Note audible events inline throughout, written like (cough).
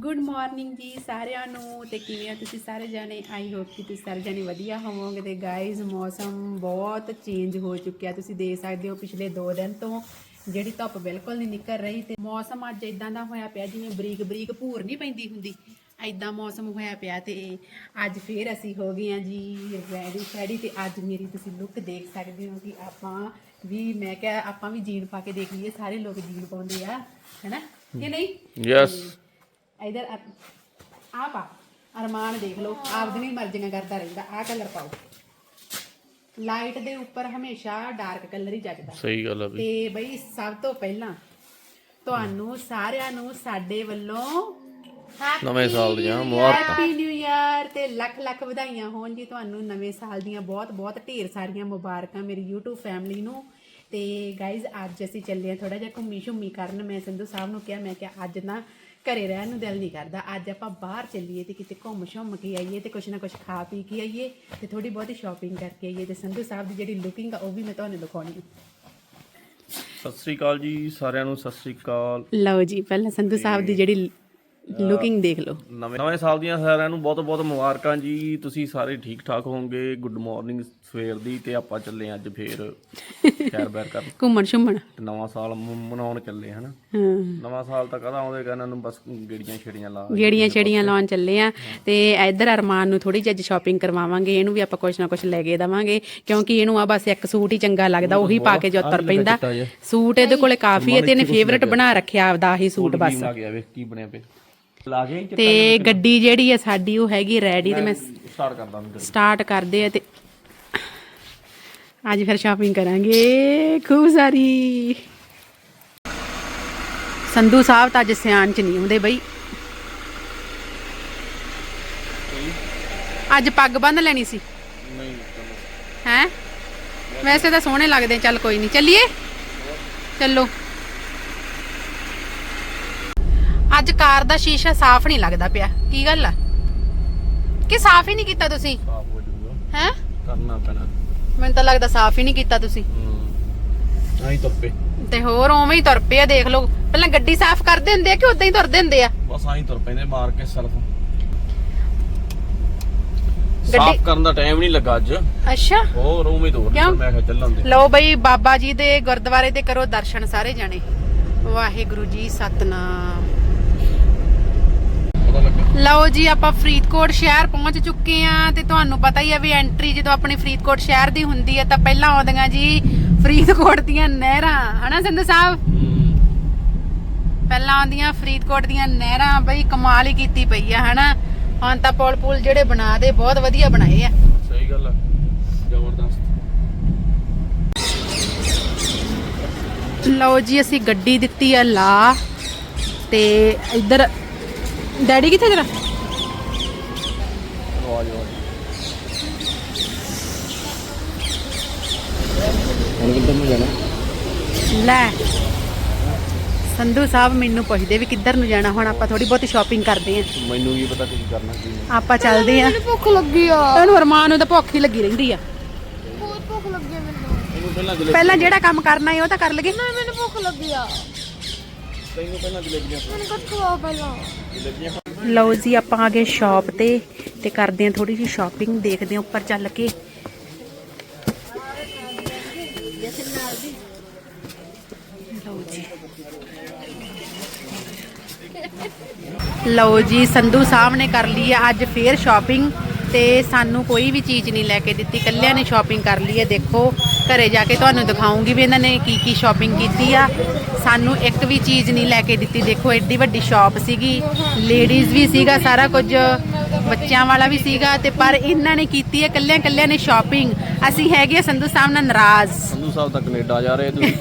Good morning ਜੀ ਸਾਰਿਆਂ ਨੂੰ ਤੇ ਕਿਵੇਂ ਹੋ ਤੁਸੀਂ ਸਾਰੇ ਜਾਣੇ? ਆਈ ਹੋਪ ਕਿ ਤੁਸੀਂ ਸਾਰੇ ਜਾਣੇ ਵਧੀਆ ਹੋਵੋਗੇ ਤੇ ਗਾਇਜ਼ ਮੌਸਮ ਬਹੁਤ ਚੇਂਜ ਹੋ ਚੁੱਕਿਆ। ਤੁਸੀਂ ਦੇਖ ਸਕਦੇ ਹੋ ਪਿਛਲੇ 2 ਦਿਨ ਤੋਂ ਜਿਹੜੀ ਧੁੱਪ ਬਿਲਕੁਲ ਨਹੀਂ ਨਿਕਲ ਰਹੀ ਤੇ ਮੌਸਮ ਅੱਜ ਇਦਾਂ ਦਾ ਹੋਇਆ ਪਿਆ ਜਿਵੇਂ ਬਰੀਕ ਬਰੀਕ ਭੂਰ ਨਹੀਂ ਪੈਂਦੀ ਹੁੰਦੀ। ਐਦਾਂ ਮੌਸਮ ਹੋਇਆ ਪਿਆ ਤੇ ਅੱਜ ਫੇਰ ਅਸੀਂ ਹੋ ਗਏ ਆ ਜੀ ਰੈਡੀ ਸ਼ੈਡੀ ਤੇ ਅੱਜ ਮੇਰੀ ਤੁਸੀਂ ਲੁੱਕ ਦੇਖ ਸਕਦੇ ਹੋ ਕਿ ਆਪਾਂ ਵੀ ਮੈਂ ਕਿਹਾ ਆਪਾਂ ਵੀ ਜੀਨ ਪਾ ਕੇ ਦੇਖ ਲਈਏ ਸਾਰੇ ਲੋਕ ਜੀਨ ਪਾਉਂਦੇ ਆ ਹੈਨਾ? ਕਿ ਨਹੀਂ? ਯੈਸ ਇਧਰ ਆ ਪਾ ਅਰਮਾਨ ਦੇਖ ਲਓ ਆਪਦੀਆਂ ਮਰਜ਼ੀਆਂ ਕਰਦਾ ਰਹਿੰਦਾ ਆ ਕਲਰ ਪਾਓ। ਲਾਈਟ ਦੇ ਉੱਪਰ ਹਮੇਸ਼ਾ ਡਾਰਕ ਕਲਰ ਹੀ ਜੱਜਦਾ। ਸਹੀ ਗੱਲ ਆ ਬਈ। ਤੇ ਬਈ ਸਭ ਤੋਂ ਪਹਿਲਾਂ ਤੁਹਾਨੂੰ ਸਾਰਿਆਂ ਨੂੰ ਸਾਡੇ ਵੱਲੋਂ ਨਵੇਂ ਸਾਲ ਦੀਆਂ ਮੁਬਾਰਕਾਂ। ਹੈਪੀ ਨਿਊ ਇਅਰ ਤੇ ਲੱਖ ਲੱਖ ਵਧਾਈਆਂ ਹੋਣ ਜੀ ਤੁਹਾਨੂੰ ਨਵੇਂ ਸਾਲ ਦੀਆਂ ਬਹੁਤ ਬਹੁਤ ਢੇਰ ਸਾਰੀਆਂ ਮੁਬਾਰਕਾਂ ਮੇਰੀ YouTube ਫੈਮਿਲੀ ਨੂੰ। ਤੇ ਗਾਇਜ਼ ਅੱਜ ਅਸੀਂ ਚੱਲੇ ਆ ਥੋੜਾ ਜਿਹਾ ਘੁੰਮੀ ਸ਼ੁੰਮੀ ਕਰਨ। ਮੈਂ ਸੰਧੂ ਸਾਹਿਬ ਨੂੰ ਕਿਹਾ ਮੈਂ ਕਿਹਾ ਅੱਜ ਨਾ ਘਰੇ ਰਹਿਣ ਨੂੰ ਦਿਲ ਨਹੀਂ ਕਰਦਾ। ਅੱਜ ਆਪਾਂ ਬਾਹਰ ਚੱਲੀਏ ਤੇ ਕਿਤੇ ਘੁੰਮ ਸ਼ੁੰਮ ਕੇ ਆਈਏ ਤੇ ਕੁਛ ਨਾ ਕੁਛ ਖਾ ਪੀ ਕੇ ਆਈਏ ਤੇ ਥੋੜੀ ਬਹੁਤੀ ਸ਼ਾਪਿੰਗ ਕਰਕੇ ਆਈਏ ਤੇ ਸੰਧੂ ਸਾਹਿਬ ਦੀ ਜਿਹੜੀ ਲੁਕਿੰਗ ਆ ਉਹ ਵੀ ਮੈਂ ਤੁਹਾਨੂੰ ਦਿਖਾਉਣੀ ਹੈ ਸਤਿ ਸ੍ਰੀ ਅਕਾਲ ਜੀ ਸਾਰਿਆਂ ਨੂੰ ਸਤਿ ਸ੍ਰੀ ਅਕਾਲ। ਲਓ ਜੀ ਪਹਿਲਾਂ ਸੰਧੂ ਸਾਹਿਬ ਦੀ ਜਿਹੜੀ ਲੁਕਿੰਗ ਦੇਖ ਲਓ। ਨਵੇਂ ਨਵੇਂ ਸਾਲ ਦੀਆਂ ਸਾਰਿਆਂ ਨੂੰ ਬਹੁਤ ਬਹੁਤ ਮੁਬਾਰਕਾਂ ਜੀ। ਤੁਸੀਂ ਸਾਰੇ ਠੀਕ ਠਾਕ ਹੋਵੋਗੇ। ਗੁੱਡ ਮਾਰਨਿੰਗ ਸਵੇਰ ਦੀ ਤੇ ਆਪਾਂ ਚੱਲੇ ਅੱਜ ਫੇਰ ਖੈਰ ਬੈਰ ਕਰਨ। (laughs) ਘੁੰਮਣ ਸ਼ੁੰਮਣ ਨਵਾਂ ਸਾਲ ਮਨਾਉਣ ਚੱਲੇ ਹਨਾ? ਨਵਾਂ ਸਾਲ ਤਾਂ ਕਦਾ ਆਉਂਦੇ ਇਹਨਾਂ ਨੂੰ? ਬਸ ਗੇੜੀਆਂ ਛੇੜੀਆਂ ਲਾ ਗੇੜੀਆਂ ਛੜੀਆਂ ਲਾਉਣ ਚੱਲੇ ਆ ਤੇ ਇੱਧਰ ਅਰਮਾਨ ਨੂੰ ਥੋੜੀ ਜਿਹੀ ਅੱਜ ਸ਼ਾਪਿੰਗ ਕਰਵਾਵਾਂਗੇ। ਇਹਨੂੰ ਵੀ ਆਪਾਂ ਕੁਛ ਨਾ ਕੁਛ ਲੈ ਕੇ ਦਵਾਂਗੇ। ਕਿਉਂਕਿ ਇਹਨੂੰ ਆ ਬਸ ਇੱਕ ਸੂਟ ਹੀ ਚੰਗਾ ਲੱਗਦਾ। ਉਹੀ ਪਾ ਕੇ ਜੋ ਤੁਰ ਪੈਂਦਾ। ਸੂਟ ਇਹਦੇ ਕੋਲੇ ਕਾਫੀ ਹੈ ਤੇ ਇਹਨੇ ਫੇਵਰਟ ਬਣਾ ਰੱਖਿਆ ਆਪਦਾ ਆਹੀ ਸੂਟ ਬਸ। ਕੀ ਬਣਿਆ ਪਿਆ? ਤੇ ਗੱਡੀ ਜਿਹੜੀ ਆ ਸਾਡੀ ਉਹ ਹੈਗੀ ਰੈਡੀ ਤੇ ਮੈਂ ਸਟਾਰਟ ਕਰਦਾ ਸਟਾਰਟ ਕਰਦੇ ਆ ਤੇ ਅੱਜ ਫਿਰ ਸ਼ਾਪਿੰਗ ਕਰਾਂਗੇ। ਖੂਬ ਸਾਰੀ ਸੰਧੂ ਸਾਹਿਬ ਤਾਂ ਅੱਜ ਸਿਆਣ ਚ ਨਹੀਂ ਆਉਂਦੇ ਬਈ। ਅੱਜ ਪੱਗ ਬੰਨ ਲੈਣੀ ਸੀ। ਨਹੀਂ ਹੈ? ਵੈਸੇ ਤਾਂ ਸੋਹਣੇ ਲੱਗਦੇ ਚੱਲ ਕੋਈ ਨਹੀਂ। ਚੱਲੀਏ? ਚੱਲੋ। ਅੱਜ ਕਾਰ ਦਾ ਸ਼ੀਸ਼ਾ ਸਾਫ਼ ਨਹੀਂ ਲੱਗਦਾ ਪਿਆ। ਕੀ ਗੱਲ ਆ? ਕਿ ਸਾਫ਼ ਹੀ ਨਹੀਂ ਕੀਤਾ ਤੁਸੀਂ? ਸਾਫ਼ ਹੋ ਜਾਊਗਾ। ਹੈ? ਕਰਨਾ ਪੈਣਾ। ਮੈਨੂੰ ਤਾਂ ਲੱਗਦਾ ਸਾਫ਼ ਹੀ ਨਹੀਂ ਕੀਤਾ ਤੁਸੀਂ। ਹੂੰ। ਤੁਰਪੇ। ਤੇ ਹੋਰ ਉਵੇਂ ਹੀ ਤੁਰ ਪਏ ਆ ਦੇਖ ਲਓ। ਪਹਿਲਾਂ ਗੱਡੀ ਸਾਫ਼ ਕਰਦੇ ਹੁੰਦੇ ਆ ਕਿ ਉਦਾਂ ਹੀ ਤੁਰਦੇ ਹੁੰਦੇ ਆ? ਬਸ ਆਈ ਤੁਰ ਪੈਂਦੇ ਮਾਰ ਕੇ ਗੱਡੀ- ਸਾਫ਼ ਕਰਨ ਦਾ ਟਾਈਮ ਨਹੀਂ ਲੱਗਾ ਅੱਜ। ਅੱਛਾ। ਹੋਰ ਉਵੇਂ ਤੋਰ ਕਿਉਂ? ਮੈਂ ਕਿਹਾ ਚੱਲਣ ਦੇ। ਲਓ ਬਈ ਬਾਬਾ ਜੀ ਦੇ ਗੁਰਦੁਆਰੇ ਤੇ ਕਰੋ ਦਰਸ਼ਨ ਸਾਰੇ ਜਾਣੇ। ਵਾਹਿਗੁਰੂ ਜੀ ਸਤਨਾਮ। ਲਓ ਜੀ ਆਪਾਂ ਫਰੀਦਕੋਟ ਸ਼ਹਿਰ ਪਹੁੰਚ ਚੁੱਕੇ ਆ ਤੇ ਤੁਹਾਨੂੰ ਪਤਾ ਹੀ ਆ ਵੀ ਐਂਟਰੀ ਜਦੋਂ ਆਪਣੀ ਫਰੀਦਕੋਟ ਸ਼ਹਿਰ ਦੀ ਹੁੰਦੀ ਹੈ ਤਾਂ ਪਹਿਲਾਂ ਆਉਂਦੀਆਂ ਜੀ ਫਰੀਦਕੋਟ ਦੀਆਂ ਨਹਿਰਾਂ ਹਨਾ ਸਿੰਧੂ ਸਾਹਿਬ? ਪਹਿਲਾਂ ਆਉਂਦੀਆਂ ਫਰੀਦਕੋਟ ਦੀਆਂ ਨਹਿਰਾਂ ਬਈ ਕਮਾਲ ਹੀ ਕੀਤੀ ਪਈ ਆ ਹਨਾ? ਹੁਣ ਤਾਂ ਪੁਲ ਪੁਲ ਜਿਹੜੇ ਬਣਾ ਦੇ ਬਹੁਤ ਵਧੀਆ ਬਣਾਏ ਆ। ਸਹੀ ਗੱਲ ਆ ਜ਼ਬਰਦਸਤ। ਲਓ ਜੀ ਅਸੀਂ ਗੱਡੀ ਦਿੱਤੀ ਆ ਲਾ ਤੇ ਇੱਧਰ ਡੈਡੀ ਕਿੱਥੇ ਹੁਣ ਕਿੱਧਰ ਨੂੰ ਜਾਣਾ? ਲੈ ਸੰਧੂ ਸਾਹਿਬ ਮੈਨੂੰ ਪੁੱਛਦੇ ਵੀ ਕਿੱਧਰ ਨੂੰ ਜਾਣਾ ਹੁਣ ਆਪਾਂ ਥੋੜੀ ਬਹੁਤੀ ਸ਼ਾਪਿੰਗ ਕਰਦੇ ਆਂ ਮੈਨੂੰ ਕੀ ਪਤਾ ਕੀ ਕਰਨਾ ਕੀ ਨਹੀਂ। ਆਪਾਂ ਚੱਲਦੇ ਆਂ ਭੁੱਖ ਲੱਗੀ ਆ। ਤੈਨੂੰ ਅਰਮਾਨ ਨੂੰ ਤਾਂ ਭੁੱਖ ਹੀ ਲੱਗੀ ਰਹਿੰਦੀ ਆ। ਬਹੁਤ ਭੁੱਖ ਲੱਗੀ ਆ ਮੈਨੂੰ। ਪਹਿਲਾਂ ਜਿਹੜਾ ਕੰਮ ਕਰਨਾ ਹੈ ਉਹ ਤਾਂ ਕਰ ਲਗੇ ਨਹੀਂ ਮੈਨੂੰ ਭੁੱਖ ਲੱਗੀ ਆ। ਤੈਨੂੰ ਪਹਿਲਾਂ ਜਲੇਬੀਆਂ ਮੈਨੂੰ ਕੁਝ ਖਵਾ ਪਹਿਲਾਂ ਜਲੇਬੀਆਂ ਲਓ ਜੀ, ਆਪਾਂ ਆ ਗਏ ਸ਼ਾਪ ਤੇ ਤੇ ਕਰਦੇ ਆਂ ਥੋੜੀ ਜਿਹੀ ਸ਼ਾਪਿੰਗ ਦੇਖਦੇ ਆਂ ਉੱਪਰ ਚੱਲ ਕੇ। ਲਓ ਜੀ ਲਓ ਜੀ ਸੰਧੂ ਸਾਹਿਬ ਨੇ ਕਰ ਲਈ ਹੈ ਅੱਜ ਫੇਰ ਸ਼ਾਪਿੰਗ ਤੇ ਸਾਨੂੰ ਕੋਈ ਵੀ ਚੀਜ਼ ਨਹੀਂ ਲੈ ਕੇ ਦਿੱਤੀ ਕੱਲਿਆਂ ਨੇ ਸ਼ਾਪਿੰਗ ਕਰ ਲਈ ਹੈ, ਦੇਖੋ। ਘਰੇ ਜਾ ਕੇ ਤੁਹਾਨੂੰ ਦਿਖਾਉਂਗੀ ਵੀ ਇਹਨਾਂ ਨੇ ਕੀ ਕੀ ਸ਼ਾਪਿੰਗ ਕੀਤੀ ਆ। ਸਾਨੂੰ ਇੱਕ ਵੀ ਚੀਜ਼ ਨਹੀਂ ਲੈ ਕੇ ਦਿੱਤੀ। ਦੇਖੋ ਐਡੀ ਵੱਡੀ ਸ਼ਾਪ ਸੀਗੀ। ਲੇਡੀਜ਼ ਵੀ ਸੀਗਾ ਸਾਰਾ ਕੁਝ। ਬੱਚਿਆਂ ਵਾਲਾ ਵੀ ਸੀਗਾ ਤੇ ਪਰ ਇਹਨਾਂ ਨੇ ਕੀਤੀ ਹੈ ਕੱਲਿਆਂ ਕੱਲਿਆਂ ਨੇ ਸ਼ਾਪਿੰਗ ਅਸੀਂ ਹੈਗੇ ਸੰਧੂ ਸਾਹਿਬ ਨਾਲ ਨਾਰਾਜ਼। ਸੰਧੂ ਸਾਹਿਬ ਤਾਂ ਕੈਨੇਡਾ ਜਾ ਰਹੇ ਤੁਸੀਂ?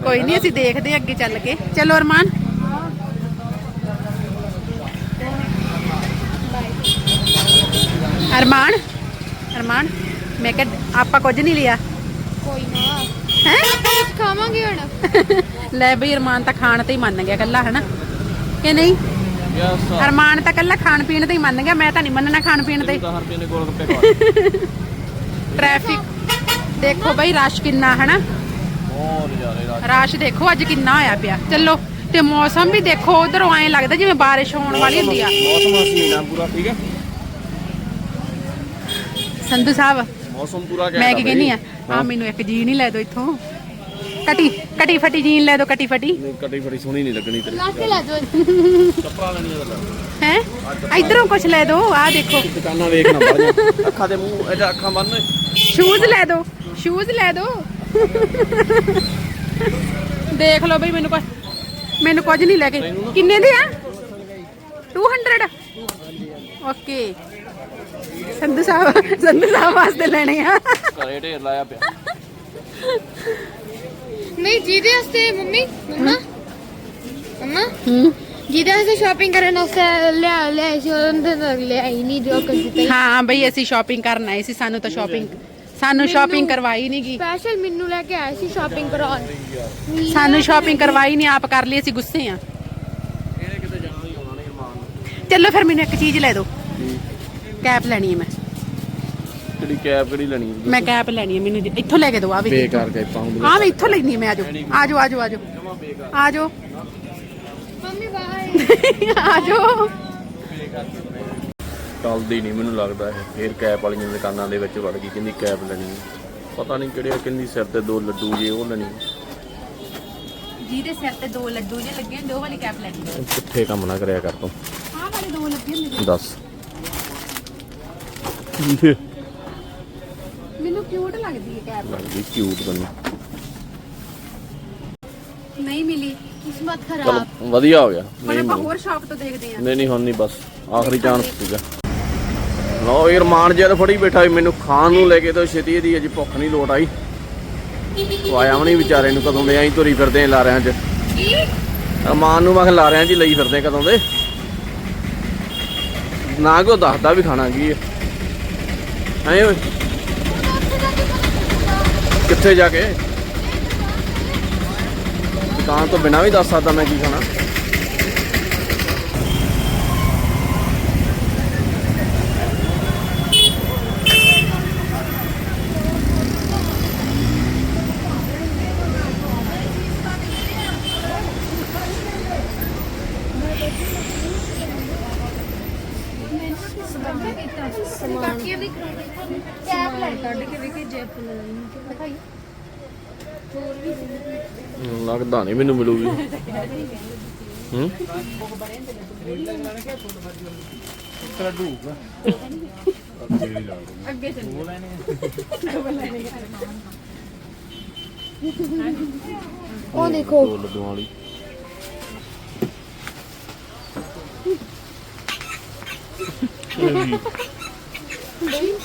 (laughs) ਕੋਈ ਨਹੀਂ ਅਸੀਂ ਦੇਖਦੇ ਅੱਗੇ ਚੱਲ ਕੇ। ਚਲੋ ਅਰਮਾਨ। ਅਰਮਾਨ? ਅਰਮਾਨ? ਮੈਂ ਕਿਹਾ ਆਪਾਂ ਕੁਝ ਨਹੀਂ ਲਿਆ। ਕੋਈ ਨਾ। ਹੈ? ਕੁਝ ਖਾਵਾਂਗੇ ਹੁਣ। (laughs) ਲੈ ਬਈ ਅਰਮਾਨ ਤਾਂ ਖਾਣ ਤੇ ਹੀ ਮੰਨ ਗਿਆ ਕੱਲਾ ਹਨਾ? ਕਿ ਨਹੀਂ? ਯਸ ਅਰਮਾਨ ਤਾਂ ਕੱਲਾ ਖਾਣ ਪੀਣ ਤੇ ਹੀ ਮੰਨ ਗਿਆ ਮੈਂ ਤਾਂ ਨਹੀਂ ਮੰਨਣਾ ਖਾਣ ਪੀਣ ਤੇ। ਰੁਪਏ ਗੋਲ ਗੱਪੇ ਟ੍ਰੈਫਿਕ (laughs) ਦੇਖੋ ਬਈ ਰਸ਼ ਕਿੰਨਾ ਹਨਾ? ਬਹੁਤ ਜ਼ਿਆਦਾ ਰਾਜ ਰਸ਼ ਦੇਖੋ ਅੱਜ ਕਿੰਨਾ ਹੋਇਆ ਪਿਆ। ਚਲੋ ਤੇ ਮੌਸਮ ਵੀ ਦੇਖੋ ਉਧਰੋਂ ਐਂ ਲੱਗਦਾ ਜਿਵੇਂ ਬਾਰਿਸ਼ ਹੋਣ ਵਾਲੀ ਹੁੰਦੀ ਆ। ਮੌਸਮ ਹਸੀਨਾ ਪੂਰਾ ਠੀਕ ਹੈ? ਸੰਧੂ ਸਾਹਿਬ ਮੌਸਮ ਪੂਰਾ ਮੈਂ ਕੀ ਕਹਿੰਨੀ ਆ? ਆ ਮੈਨੂੰ ਇੱਕ ਜੀਨ ਹੀ ਲੈ ਦਿਓ ਇੱਥੋਂ। ਕਟੀ ਕਟੀ ਫਟੀ ਜੀਨ ਲੈ ਦਿਓ ਕਟੀ ਫਟੀ। ਨਹੀਂ ਕਟੀ ਫੜੀ ਸੋਹਣੀ ਨਹੀਂ ਲੱਗਣੀ ਤੇਰੀ। ਲਾ ਕੇ ਲੈ ਜੋ ਕੱਪੜਾ ਲੈਣੀ ਉਹਦਾ ਹੈ? ਇਧਰੋਂ ਕੁਝ ਲੈ ਦਿਓ ਆ ਦੇਖੋ। ਦੁਕਾਨਾਂ ਵੇਖਣਾ ਬਾਹਰ। ਅੱਖਾਂ ਦੇ ਮੂੰਹ ਇਹਦਾ ਅੱਖਾਂ ਬੰਨ ਸ਼ੂਜ਼ ਲੈ ਦਿਓ ਸ਼ੂਜ਼ ਲੈ ਦਿਓ ਦੇਖ ਲਓ ਬਈ ਮੈਨੂੰ ਕੁਝ ਮੈਨੂੰ ਕੁਝ ਨਹੀਂ ਲੈ ਕੇ। ਕਿੰਨੇ ਦੇ ਆ? 200 ਓਕੇ ਸੰਧੂ ਸਾਹਿਬ ਸੰਧੂ ਸਾਹਿਬ ਵਾਸਤੇ ਲੈਣੇ ਆ। ਘਰੇ ਢੇਰ ਲਾਇਆ ਪਿਆ। ਨਹੀਂ ਜਿਹਦੇ ਵਾਸਤੇ ਮੰਮੀ ਮੰਮਾ। ਮੰਮਾ। ਹੂੰ। ਜਿਹਦੇ ਵਾਸਤੇ ਸ਼ਾਪਿੰਗ ਕਰਨ ਵਾਸਤੇ ਲਿਆ ਲਿਆ ਸੀ ਉਹਦੇ ਨਾਲ ਲਿਆਈ ਨਹੀਂ ਜੋ ਕਰ ਦਿੱਤਾ। ਹਾਂ ਬਈ ਅਸੀਂ ਸ਼ਾਪਿੰਗ ਕਰਨ ਆਏ ਸੀ ਸਾਨੂੰ ਤਾਂ ਸ਼ਾਪਿੰਗ ਸਾਨੂੰ ਸ਼ਾਪਿੰਗ ਕਰਵਾਈ ਨਹੀਂ ਗਈ ਸਪੈਸ਼ਲ ਮੈਨੂੰ ਲੈ ਕੇ ਆਏ ਸੀ ਸ਼ਾਪਿੰਗ ਕਰਾਉਣ। ਸਾਨੂੰ ਸ਼ਾਪਿੰਗ ਕਰਵਾਈ ਨਹੀਂ ਆਪ ਕਰ ਲਈ ਅਸੀਂ ਗੁੱਸੇ ਆ। ਇਹਨੇ ਕਿਤੇ ਜਾਣਾ ਹੀ ਆਉਣਾ ਨਹੀਂ ਮਾਨ ਚਲੋ ਫਿਰ ਮੈਨੂੰ ਇੱਕ ਚੀਜ਼ ਲੈ ਦਿਓ। ਕੈਪ ਲੈਣੀ ਹੈ ਮੈਂ। ਕਿਹੜੀ ਕੈਬ ਕਿਹੜੀ ਲੈਣੀ ਮੈਂ ਕੈਪ ਲੈਣੀ ਹੈ ਮੈਨੂੰ ਜੀ- ਇੱਥੋਂ ਲੈ ਕੇ ਦਿਓ ਆ ਵੀ। ਬੇਕਾਰ ਕੈਪਾਂ ਹੁੰਦੀਆਂ ਹਾਂ ਮੈਂ ਇੱਥੋਂ ਲੈਣੀ ਹੈ ਮੈਂ ਆਜੋ ਆਜੋ ਆਜੋ ਆਜੋ ਆਜੋ ਮੰਮੀ ਬਾਏ (laughs) ਆਜੋ ਚੱਲਦੀ ਨਹੀਂ ਮੈਨੂੰ ਲੱਗਦਾ ਇਹ। ਫੇਰ ਕੈਪ ਵਾਲੀਆਂ ਦੁਕਾਨਾਂ ਦੇ ਵਿੱਚ ਵੜ ਗਈ ਕਹਿੰਦੀ ਕੈਪ ਲੈਣੀ ਹੈ। ਪਤਾ ਨਹੀਂ ਕਿਹੜੇ ਕਹਿੰਦੀ ਸਿਰ ਤੇ ਦੋ ਲੱਡੂ ਜੇ ਉਹ ਲੈਣੀ ਜਿਹਦੇ ਸਿਰ ਤੇ ਦੋ ਲੱਡੂ ਜੇ ਲੱਗੇ ਹੁੰਦੇ ਉਹ ਵਾਲੀ ਕੈਪ ਲੈਣੀ ਹੈ। ਕਿੱਥੇ ਕੰਮ ਨਾ ਕਰਿਆ ਕਰ ਤੂੰ। ਆਹ ਵਾਲੇ ਦੋ ਲੱਗੇ ਹੁੰਦੇ ਦੱਸ। ਮੈਨੂੰ ਕਿਊਟ ਲੱਗਦੀ ਹੈ ਕੈਪ ਲੱਗਦੀ ਕਿਊਟ ਬਣੀ ਨਹੀਂ ਮਿਲੀ ਕਿਸਮਤ ਚਲੋ ਖਰਾਬ ਵਧੀਆ ਹੋ ਗਿਆ। ਹੁਣ ਨਹੀਂ ਆਪਾਂ ਮਿਲੀ। ਹੋਰ ਸ਼ਾਪ ਤੋਂ ਦੇਖਦੇ ਹਾਂ। ਨਹੀਂ ਨਹੀਂ ਹੁਣ ਨਹੀਂ ਬਸ ਆਖਰੀ ਚਾਂਸ ਸੀਗਾ। ਲਓ ਇਹ ਰਮਾਨ ਜਿਹਾ ਫੜੀ ਬੈਠਾ ਸੀ ਮੈਨੂੰ ਖਾਣ ਨੂੰ ਲੈ ਕੇ ਤੇ ਛੇਤੀ ਇਹਦੀ ਅਜੇ ਭੁੱਖ ਨਹੀਂ ਲੋਟ ਆਈ। ਵਾਇਆ ਵੀ ਨਹੀਂ ਵਿਚਾਰੇ ਨੂੰ ਕਦੋਂ ਦੇ ਆਈ ਤੁਰੀ ਫਿਰਦੇ ਆਂ ਲਾਰਿਆਂ 'ਚ। ਰਮਾਨ ਨੂੰ ਮੈਂ ਕਿਹਾ ਲਾਰਿਆਂ 'ਚ ਹੀ ਲਈ ਫਿਰਦੇ ਕਦੋਂ ਦੇ। ਨਾ ਕੋ ਦੱਸਦਾ ਵੀ ਖਾਣਾ ਕੀ ਹੈ। ਐ ਓਏ। ਕਿੱਥੇ ਜਾ ਕੇ? ਦੁਕਾਨ ਤੋਂ ਬਿਨਾਂ ਵੀ ਦੱਸ ਸਕਦਾ ਮੈਂ ਕੀ ਖਾਣਾ ਕੈਪ ਲੈ ਕੱਢ ਕੇ ਵੇਖੇ ਜੈਪ ਲੈ ਦਿਖਾਈ ਲੱਗਦਾ ਨਹੀਂ ਮੈਨੂੰ ਮਿਲੂਗੀ। ਹੂੰ। ਅੱਗੇ ਚੱਲ ਉਹ ਦੇਖੋ। ਦੋ ਲੱਡੂਆਂ ਵਾਲੀ।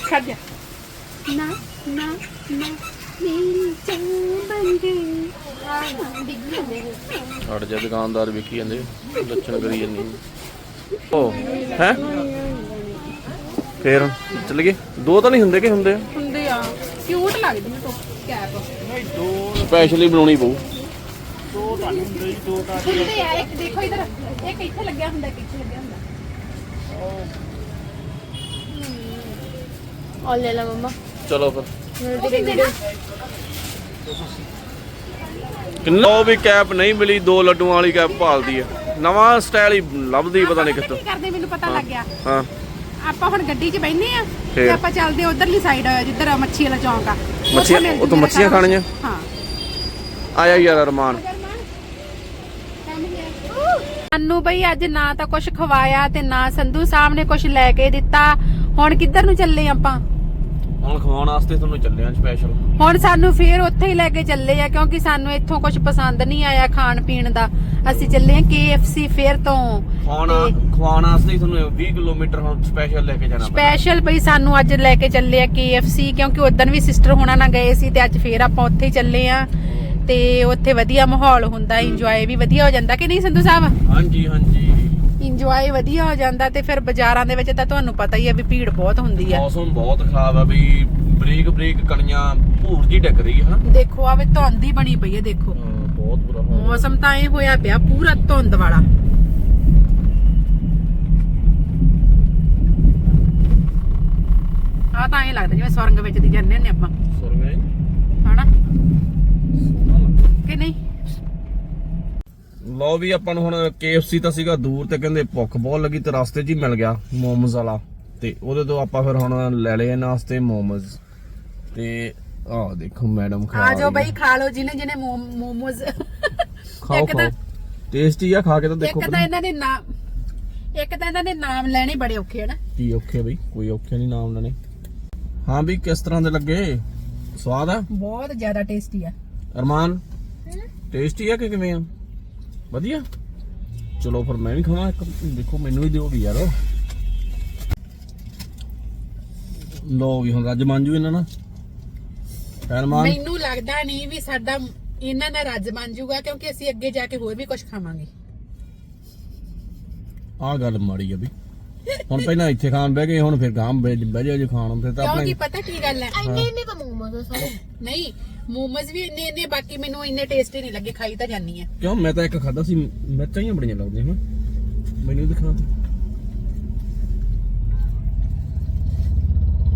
ਖੜ ਜਾ। ਨਾ ਨਾ ਨਾ। ਛੱਡ ਜਾ ਦੁਕਾਨਦਾਰ ਵੇਖੀ ਜਾਂਦੇ ਲੱਛਣ ਕਰੀ ਜਾਂਦੀ। ਓ ਹੈ? ਫੇਰ ਚੱਲ ਗਏ? ਦੋ ਤਾਂ ਨਹੀਂ ਹੁੰਦੇ ਕਿ ਹੁੰਦੇ ਹੁੰਦੇ ਆ। ਕਿਊਟ ਲੱਗਦੀ ਟੋਪ ਕੈਪ ਸਪੈਸ਼ਲੀ ਬਣਾਉਣੀ ਪਊ। ਹੁੰਦੇ ਆ ਇੱਕ ਦੇਖੋ ਇਧਰ। ਇੱਕ ਇੱਥੇ ਲੱਗਿਆ ਹੁੰਦਾ ਇੱਕ ਇੱਥੇ ਲੱਗਿਆ ਹੁੰਦਾ। ਉਹ ਲੈ ਲਾ ਮਮਾ। ਚਲੋ ਫਿਰ। ਤੇ ਕਿੰਨਾ? ਉਹ ਵੀ ਕੈਪ ਨਹੀਂ ਮਿਲੀ ਦੋ ਲੱਡੂਆਂ ਵਾਲੀ ਕੈਪ ਭਾਲਦੀ ਹੈ ਨਵਾਂ ਸਟਾਈਲ ਹੀ ਲੱਭਦੀ ਪਤਾ ਨਹੀਂ ਕਿੱਥੋਂ। ਕੀ ਕਰਦੇ ਮੈਨੂੰ ਪਤਾ ਲੱਗ ਗਿਆ। ਹਾਂ। ਆਪਾਂ ਹੁਣ ਗੱਡੀ 'ਚ ਬੈਠਨੇ ਆ ਤੇ? ਆਪਾਂ ਚੱਲਦੇ ਉਧਰਲੀ ਸਾਈਡ ਜਿੱਧਰ ਮੱਛੀ ਵਾਲਾ ਚੌਂਕ ਆ। ਮੱਛੀਆਂ- ਉੱਥੋਂ ਜੂਗੀ ਮੱਛੀਆਂ ਖਾਣੀਆਂ? ਹਾਂ। ਆਇਆ ਯਾਰ ਅਰਮਾਨ। ਸਾਨੂੰ ਬਈ ਅੱਜ ਨਾ ਤਾਂ ਕੁਝ ਖਵਾਇਆ ਤੇ ਨਾ ਸੰਧੂ ਸਾਹਿਬ ਨੇ ਕੁਝ ਲੈ ਕੇ ਦਿੱਤਾ। ਹੁਣ ਕਿੱਧਰ ਨੂੰ ਚੱਲੇ ਆਪਾਂ? ਹੁਣ ਖਵਾਉਣ ਵਾਸਤੇ ਤੁਹਾਨੂੰ ਚੱਲੇ ਆਂ ਸਪੈਸ਼ਲ ਹੁਣ ਸਾਨੂੰ ਫੇਰ ਉੱਥੇ ਹੀ ਲੈ ਕੇ ਚੱਲੇ ਆ ਕਿਉਂਕਿ ਸਾਨੂੰ ਇੱਥੋਂ ਕੁਝ ਪਸੰਦ ਨਹੀਂ ਆਇਆ ਖਾਣ ਪੀਣ ਦਾ। ਅਸੀਂ ਚੱਲੇ ਆ KFC ਫੇਰ ਤੋਂ। ਖਾਣਾ ਖਵਾਉਣ ਵਾਸਤੇ ਹੀ ਤੁਹਾਨੂੰ 20 ਕਿਲੋਮੀਟਰ ਹੁਣ ਸਪੈਸ਼ਲ ਲੈ ਕੇ ਜਾਣਾ ਸਪੈਸ਼ਲ ਬਈ ਸਾਨੂੰ ਅੱਜ ਲੈ ਕੇ ਚੱਲੇ ਆ KFC ਕਿਉਂਕਿ ਉਦੋਂ ਵੀ ਸਿਸਟਰ ਹੋਣਾ ਨਾਲ ਗਏ ਸੀ ਤੇ ਅੱਜ ਫੇਰ ਆਪਾਂ ਉੱਥੇ ਹੀ ਚੱਲੇ ਆ। ਤੇ ਉੱਥੇ ਵਧੀਆ ਮਾਹੌਲ ਹੁੰਦਾ ਇੰਜੋਏ ਵੀ ਵਧੀਆ ਹੋ ਜਾਂਦਾ। ਕਿ ਨਹੀਂ ਸੰਧੂ ਸਾਹਿਬ? ਹਾਂਜੀ ਹਾਂਜੀ। ਇੰਜੋਏ ਵਧੀਆ ਹੋ ਜਾਂਦਾ ਤੇ ਫਿਰ ਬਾਜ਼ਾਰਾਂ ਦੇ ਵਿੱਚ ਤਾਂ ਤੁਹਾਨੂੰ ਪਤਾ ਹੀ ਆ ਵੀ ਭੀੜ ਬਹੁਤ ਹੁੰਦੀ ਆ ਮੌਸਮ ਬਹੁਤ ਖਰਾਬ ਆ ਬਈ ਬਰੀਕ ਬਰੀਕ ਕਣੀਆਂ ਭੂਰ ਜੀ ਡਿੱਗ ਰਹੀ ਹੈ ਹਨਾ। ਦੇਖੋ ਆ ਵੀ ਧੁੰਦ ਹੀ ਬਣੀ ਪਈ ਹੈ ਦੇਖੋ। ਹਾਂ, ਬਹੁਤ ਬੁਰਾ ਹਾਲ ਹੈ। ਮੌਸਮ ਤਾਂ ਐ ਹੋਇਆ ਪਿਆ ਪੂਰਾ ਧੁੰਦ ਵਾਲਾ। ਆ ਤਾਂ ਐ ਲੱਗਦਾ ਜਿਵੇਂ ਸਵਰਗ ਵਿੱਚ ਦੀ ਜਾਂਦੇ ਹੁੰਦੇ ਆਪਾਂ। ਸੁਰਮੇ ਹਨਾ? ਸੋਹਣਾ ਲੱਗਦਾ। ਕਿ ਨਹੀਂ? ਲਓ ਵੀ ਆਪਾਂ ਨੂੰ ਹੁਣ KFC ਤਾਂ ਸੀਗਾ ਦੂਰ ਤੇ ਕਹਿੰਦੇ ਭੁੱਖ ਬਹੁਤ ਲੱਗੀ ਤੇ ਰਸਤੇ 'ਚ ਹੀ ਮਿਲ ਗਿਆ ਮੋਮੋਜ਼ ਵਾਲਾ। ਤੇ ਉਹਦੇ ਤੋਂ ਆਪਾਂ ਫਿਰ ਹੁਣ ਲੈ ਲਏ ਨਾਸਤੇ ਮੋਮੋਜ਼। ਤੇ ਆਹ ਦੇਖੋ ਮੈਡਮ ਖਾ ਆ ਜਾਓ ਬਈ ਖਾ ਲਓ ਜਿਹਨੇ ਜਿਹਨੇ ਮੋਮੋਜ਼। ਹੈ। ਖਾਓ ਖਾਓ। ਟੇਸਟੀ ਆ ਖਾ ਕੇ ਤਾਂ ਦੇਖੋ ਇੱਕ ਤਾਂ ਇਹਨਾਂ ਦੇ ਨਾਮ ਇੱਕ ਤਾਂ ਇਹਨਾਂ ਦੇ ਨਾਮ ਲੈਣੇ ਬੜੇ ਔਖੇ ਹਨ ਕੀ ਔਖੇ ਬਈ ਕੋਈ ਔਖੇ ਨਹੀਂ ਨਾਮ ਲੈਣੇ। ਹਾਂ ਵੀ ਕਿਸ ਤਰ੍ਹਾਂ ਦੇ ਲੱਗੇ? ਸਵਾਦ ਆ? ਬਹੁਤ ਜ਼ਿਆਦਾ ਟੇਸਟੀ ਆ। ਅਰਮਾਨ ਟੇਸਟੀ ਆ ਕਿ ਕਿਵੇਂ ਆ? ਵਧੀਆ। ਚਲੋ ਫਿਰ ਮੈਂ ਵੀ ਖਾਵਾਂ ਇੱਕ ਦੇਖੋ ਮੈਨੂੰ ਵੀ ਦਿਓ ਵੀ ਯਾਰ। ਲੋ ਵੀ ਹੁਣ ਰੱਜ ਮੰਜੂ ਇਹਨਾਂ ਨਾਲ। ਅਰਮਾਨ ਮੈਨੂੰ ਲੱਗਦਾ ਨਹੀਂ ਵੀ ਸਾਡਾ ਇਹਨਾਂ ਦਾ ਰੱਜ ਬਣ ਜਾਊਗਾ ਕਿਉਂਕਿ ਅਸੀਂ ਅੱਗੇ ਜਾ ਕੇ ਹੋਰ ਵੀ ਕੁਝ ਖਾਵਾਂਗੇ। ਆਹ ਗੱਲ ਮਾੜੀ ਆ ਵੀ। ਹੁਣ ਪਹਿਲਾਂ ਇੱਥੇ ਖਾਣ ਬਹਿ ਗਏ ਹੁਣ ਫਿਰ ਗਾਂ ਬਹਿ ਬਹਿ ਜਾ ਜੇ ਖਾਣ ਫਿਰ ਤਾਂ ਕਿਉਂਕਿ ਆਪਣੇ ਪਤਾ ਕੀ ਗੱਲ ਹੈ? ਇੰਨੇ ਇੰਨੇ ਆ ਸਾਰੇ। ਨਹੀਂ ਮੋਮੋਜ਼ ਵੀ ਇੰਨੇ ਇੰਨੇ ਬਾਕੀ ਮੈਨੂੰ ਇੰਨੇ ਟੇਸਟੀ ਨਹੀਂ ਲੱਗੇ ਖਾਈ ਤਾਂ ਜਾਨੀ ਆ ਕਿਉਂ? ਮੈਂ ਤਾਂ ਇੱਕ ਖਾਦਾ ਸੀ ਮਿਰਚਾਂ ਹੀ ਬੜੀਆਂ ਲੱਗਦੀਆਂ ਹਨ ਮੈਨੂੰ ਦਿਖਾ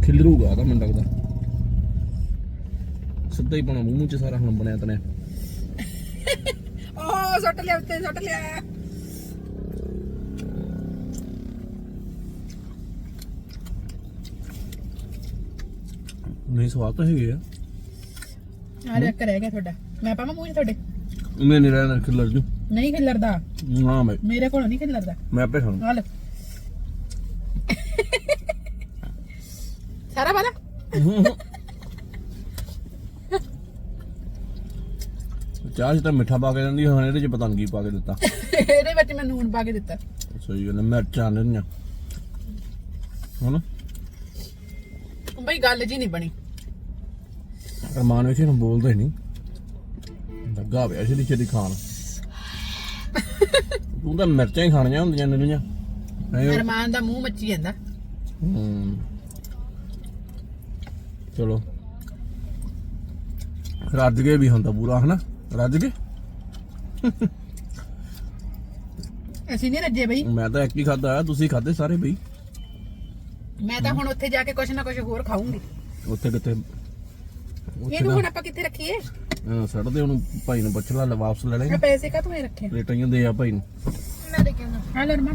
ਖਿਲਰੂਗਾ ਤਾਂ ਮੈਨੂੰ ਲੱਗਦਾ। ਸਿੱਧਾ ਹੀ ਪਾਣਾ ਮੂੰਹ ਚ ਸਾਰਾ ਹੁਣ ਬਣਿਆ ਤਨੇ (laughs) ਓ ਸੁੱਟ ਲਿਆ ਉੱਤੇ ਸੁੱਟ ਲਿਆ। ਨਹੀਂ ਸਵਾਦ ਤਾਂ ਹੈਗੇ ਆ। ਆ ਰਿਹਾ ਰਹਿ ਗਿਆ ਤੁਹਾਡਾ। ਮੈਂ ਪਾਵਾਂ ਮੂੰਹ 'ਚ ਤੁਹਾਡੇ? ਮੈਂ ਨਹੀਂ ਰਹਿਣਾ ਖਿਲਰ ਜੂ। ਨਹੀਂ ਖਿਲਰਦਾ ਹਾਂ ਮੈਂ। ਮੇਰੇ ਕੋਲ ਨਹੀਂ ਖਿਲਰਦਾ ਮੈਂ ਆਪੇ ਖਾਣ ਆ ਲੈ ਸਾਰਾ ਵਾਲਾ ਚਾਹ ਚ ਤਾਂ ਮਿੱਠਾ ਪਾ ਕੇ ਦਿੰਦੀ ਹੁਣ ਇਹਦੇ ਚ ਪਤਾ ਨਹੀਂ ਕੀ ਪਾ ਕੇ ਦਿੱਤਾ। ਇਹਦੇ ਵਿੱਚ ਮੈਂ ਨੂਨ ਪਾ ਕੇ ਦਿੱਤਾ। ਸਹੀ ਗੱਲ ਹੈ ਮਿਰਚਾਂ ਨੇ ਹੁਣ ਬਈ ਗੱਲ ਜੀ ਨਹੀਂ ਬਣੀ। ਅਰਮਾਨ ਵਿੱਚ ਨੂੰ ਬੋਲਦਾ ਹੀ ਨਹੀਂ। ਲੱਗਾ ਪਿਆ ਛੇਤੀ ਛੇਤੀ ਖਾਣ। ਤੂੰ ਤਾਂ ਮਿਰਚਾਂ ਹੀ ਖਾਣੀਆਂ ਹੁੰਦੀਆਂ ਨੇ ਨੀਆਂ ਨਹੀਂ ਅਰਮਾਨ ਦਾ ਮੂੰਹ ਮੱਚੀ ਜਾਂਦਾ। ਹੂੰ। ਚਲੋ। ਰੱਜ ਕੇ ਵੀ ਹੁੰਦਾ ਪੂਰਾ ਹਨਾ? ਰੱਜ ਕੇ? ਅਸੀਂ ਨਹੀਂ ਰੱਜੇ ਬਈ। ਮੈਂ ਤਾਂ ਇੱਕ ਹੀ ਖਾਦਾ ਤੁਸੀਂ ਖਾਦੇ ਸਾਰੇ ਬਈ। ਮੈਂ ਤਾਂ ਹੁਣ ਉੱਥੇ ਜਾ ਕੇ ਕੁਛ ਨਾ ਕੁਛ ਹੋਰ ਖਾਊਂਗੀ। ਉੱਥੇ ਉੱਥੇ ਇਹਨੂੰ ਹੁਣ ਆਪਾਂ ਕਿੱਥੇ ਰੱਖੀਏ? ਸੜ ਦੇ ਉਹਨੂੰ ਭਾਈ ਨੂੰ ਪੁੱਛ ਲੈ ਵਾਪਸ ਲੈ ਲੈ ਪੈਸੇ ਕਾ ਤੂੰ ਇਹ ਰੱਖੇ? ਪਲੇਟਾਂ ਦੇ ਆ ਭਾਈ ਨੂੰ। ਮੈਂ ਦੇ ਕੇ ਆਉਣਾ ਹਾਂ ਲਰਮਾ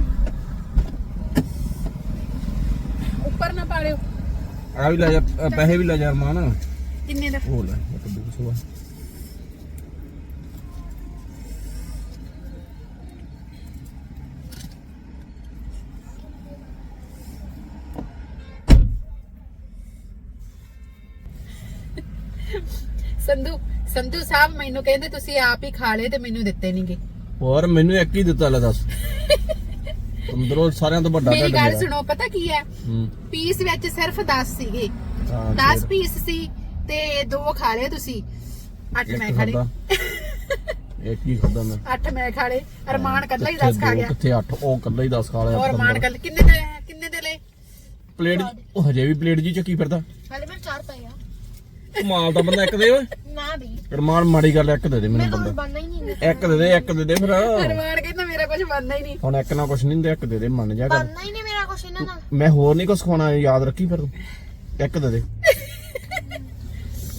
ਉੱਪਰ ਨਾ ਪਾੜਿਓ। ਆ ਵੀ ਲੈ ਜਾ ਪੈਸੇ ਵੀ ਲੈ ਜਾ ਰਮਾਨ ਕਿੰਨੇ ਦਾ? ਹੋ ਲੈ 200 ਸੰਧੂ ਸੰਧੂ ਸਾਹਿਬ ਮੈਨੂੰ ਕਹਿੰਦੇ ਤੁਸੀਂ ਆਪ ਹੀ ਖਾ ਲਏ ਤੇ ਮੈਨੂੰ ਦਿੱਤੇ ਨਹੀਂਗੇ ਹੋਰ ਮੈਨੂੰ ਇੱਕ ਹੀ ਦਿੱਤਾ ਲੈ ਦੱਸ। (laughs) ਅੰਦਰੋਂ ਸਾਰਿਆਂ ਤੋਂ ਵੱਡਾ ਮੇਰੀ ਢੱਡ ਗੱਲ ਮੇਰਾ। ਸੁਣੋ ਪਤਾ ਕੀ ਹੈ? ਹੂੰ। ਪੀਸ ਵਿੱਚ ਸਿਰਫ 10 ਸੀਗੇ। ਹਾਂ, 10 ਫਿਰ ਪੀਸ ਸੀ ਤੇ ਦੋ ਖਾ ਲਏ ਤੁਸੀਂ। 8 ਇੱਕ ਮੈਂ ਖਾ ਲਏ। ਖਾਧਾ। ਇੱਕ ਹੀ ਖਾਦਾ ਮੈਂ। 8 ਮੈਂ ਖਾ ਲਏ। ਅਰਮਾਨ ਕੱਲਾ ਹੀ ਕਿੱਥੇ 10 ਖਾ ਦੋ, ਗਿਆ। ਕਿੱਥੇ 8 ਉਹ ਕੱਲਾ ਹੀ 10 ਖਾ ਲਿਆ ਔਰ। ਅਰਮਾਨ ਕੱਲ ਕਿੰਨੇ ਦੇ ਕਿੰਨੇ ਦੇ ਲਏ? ਪਲੇਟ ਉਹ ਹਜੇ ਵੀ ਪਲੇਟ ਜੀ ਚੱਕੀ ਫਿਰਦਾ ਹਾਲੇ ਮੇਰੇ ਚਾਰ ਪਏ ਆ ਕਮਾਲ ਦਾ ਬੰਦਾ ਇੱਕ ਦੇ ਓਏ। ਨਾ ਵੀ ਰਮਾਨ ਮਾੜੀ ਗੱਲ ਇੱਕ ਦੇ ਦੇ ਮੈਨੂੰ ਬੰਦਾ। ਬਣਨਾ ਹੀ ਨਹੀਂ ਇੱਕ ਦੇ ਦੇ ਇੱਕ ਦੇ ਦੇ ਫਿਰ। ਅਰਮਾਨ ਕਹਿੰਦਾ ਮੇਰਾ ਕੁਝ ਬਣਦਾ ਹੀ ਨਹੀਂ। ਹੁਣ ਇੱਕ ਨਾ ਕੁਛ ਨਹੀਂ ਹੁੰਦੇ ਇੱਕ ਦੇ ਦੇ ਮੰਨ ਜਾ ਕਰ ਬਣਨਾ ਹੀ ਨਹੀਂ ਮੇਰਾ ਕੁਛ ਇਹਨਾਂ ਨਾਲ। ਮੈਂ ਹੋਰ ਨਹੀਂ ਕੁਛ ਖਾਣਾ ਯਾਦ ਰੱਖੀ ਫਿਰ ਤੂੰ। ਇੱਕ ਦੇ ਦੇ।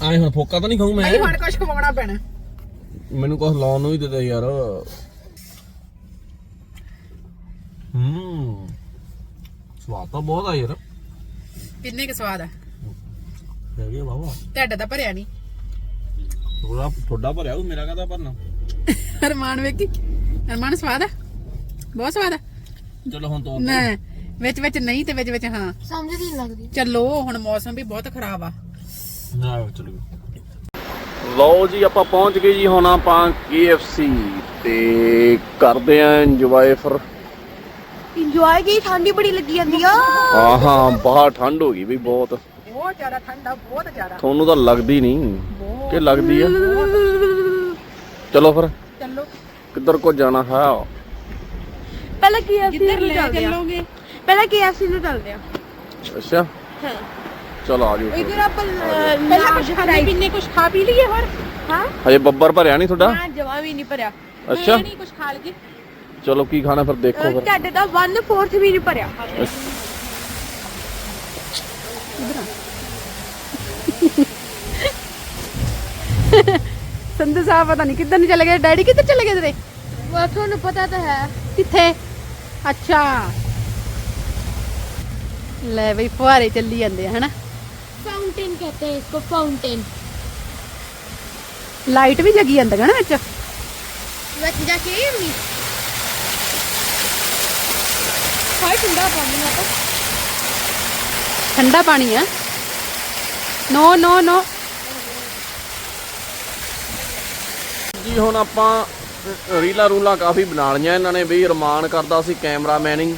ਆਏ ਹੁਣ ਫੋਕਾ ਤਾਂ ਨਹੀਂ ਖਾਊ ਮੈਂ। ਹੁਣ ਕੁਝ ਖਵਾਉਣਾ ਪੈਣਾ। ਮੈਨੂੰ ਕੁਛ ਲਾਉਣ ਨੂੰ ਹੀ ਦੇ ਦੇ ਯਾਰ। ਹੂੰ। ਸਵਾਦ ਤਾਂ ਬਹੁਤ ਆ ਯਾਰ। ਕਿੰਨੇ ਕੁ ਸਵਾਦ ਆ? ਹੈਗੇ ਬਾਬਾ ਤੁਹਾਡਾ ਤਾਂ ਭਰਿਆ ਨਹੀਂ। ਥੋੜਾ ਥੋੜਾ ਭਰਿਆ ਉਹ ਮੇਰਾ ਕਹਦਾ ਭਰਨਾ? ਅਰਮਾਨ ਵੇਖੀ। ਅਰਮਾਨ ਸਵਾਦ ਆ? ਬਹੁਤ ਸਵਾਦ ਆ? ਚਲੋ ਹੁਣ ਤੋਂ ਨਾ ਵਿੱਚ ਵਿੱਚ ਨਹੀਂ ਤੇ ਵਿੱਚ ਵਿੱਚ ਹਾਂ। ਸਮਝ ਨਹੀਂ ਲੱਗਦੀ। ਚੱਲੋ ਹੁਣ ਮੌਸਮ ਵੀ ਬਹੁਤ ਖਰਾਬ ਆ। ਨਾ ਚਲੋ। ਲਓ ਜੀ ਆਪਾਂ ਪਹੁੰਚ ਗਏ ਜੀ ਹੁਣ ਆਪਾਂ KFC ਤੇ ਕਰਦੇ ਆਂ ਇੰਜੋਏ ਫਿਰ। ਇੰਜੋਏ ਕੀ ਠੰਡੀ ਬੜੀ ਲੱਗੀ ਜਾਂਦੀ ਆ। ਹਾਂ ਹਾਂ ਬਾਹਰ ਠੰਡ ਹੋ ਗਈ ਵੀ ਬਹੁਤ। ਬਹੁਤ ਜ਼ਿਆਦਾ ਠੰਡਾ ਬਹੁਤ ਜ਼ਿਆਦਾ। ਤੁਹਾਨੂੰ ਤਾਂ ਲੱਗਦੀ ਨਹੀਂ ਕਿ ਲੱਗਦੀ ਆ। ਚਲੋ ਫਿਰ। ਚੱਲੋ। ਕਿੱਧਰ ਕੋ ਜਾਣਾ ਹੈ? ਪਹਿਲਾਂ KFC ਜਿੱਧਰ ਨੂੰ ਲੈ ਆ? ਚੱਲੋਗੇ? ਪਹਿਲਾਂ KFC ਨੂੰ ਚੱਲਦੇ ਆ? ਅੱਛਾ। ਹਾਂ। ਚਲੋ ਆ ਜਾਓ ਇਧਰ ਆਪਾਂ ਪਹਿਲਾਂ ਕੁਝ ਖਾਣੇ ਪੀਣੇ ਕੁਝ ਖਾ ਪੀ ਲਈਏ ਹੋਰ? ਹਾਂ? ਹਜੇ ਬੱਬਰ ਭਰਿਆ ਨਹੀਂ ਤੁਹਾਡਾ? ਮੈਂ ਜਮਾ ਵੀ ਨਹੀਂ ਭਰਿਆ। ਅੱਛਾ। ਨਹੀਂ ਕੁਝ ਖਾ ਲਈਏ। ਚਲੋ ਕੀ ਖਾਣਾ ਫਿਰ ਦੇਖੋ ਫਿਰ। ਤੁਹਾਡੇ ਦਾ 1/4 ਵੀ ਨਹੀਂ ਭਰਿਆ। (laughs) ਸੰਧੂ ਸਾਹਿਬ ਪਤਾ ਨਹੀਂ ਕਿੱਧਰ ਨੂੰ ਚਲੇ ਗਏ ਡੈਡੀ ਕਿੱਧਰ ਚਲੇ ਗਏ ਤੇਰੇ ਉਹ ਤੁਹਾਨੂੰ ਪਤਾ ਤਾਂ ਹੈ ਕਿੱਥੇ ਅੱਛਾ ਲੈ ਬਈ ਫੁਹਾਰੇ ਚੱਲੀ ਜਾਂਦੇ ਆ ਹਨਾ फाउंटेन कहते हैं इसको फाउंटेन ਲਾਈਟ ਵੀ ਜਗੀ ਜਾਂਦੀਆਂ ਨਾ ਵਿੱਚ बच जाके मी हाय ठंडा पानी में तो ਠੰਡਾ ਪਾਣੀ ਆ ਨੋ ਨੋ ਨੋ ਜੀ ਹੁਣ ਆਪਾਂ ਰੀਲਾ ਰੂਲਾ ਕਾਫੀ ਬਣਾ ਲਈਆਂ ਇਹਨਾਂ ਨੇ ਵੀ ਰਮਾਨ ਕਰਦਾ ਸੀ ਕੈਮਰਾ ਮੈਨਿੰਗ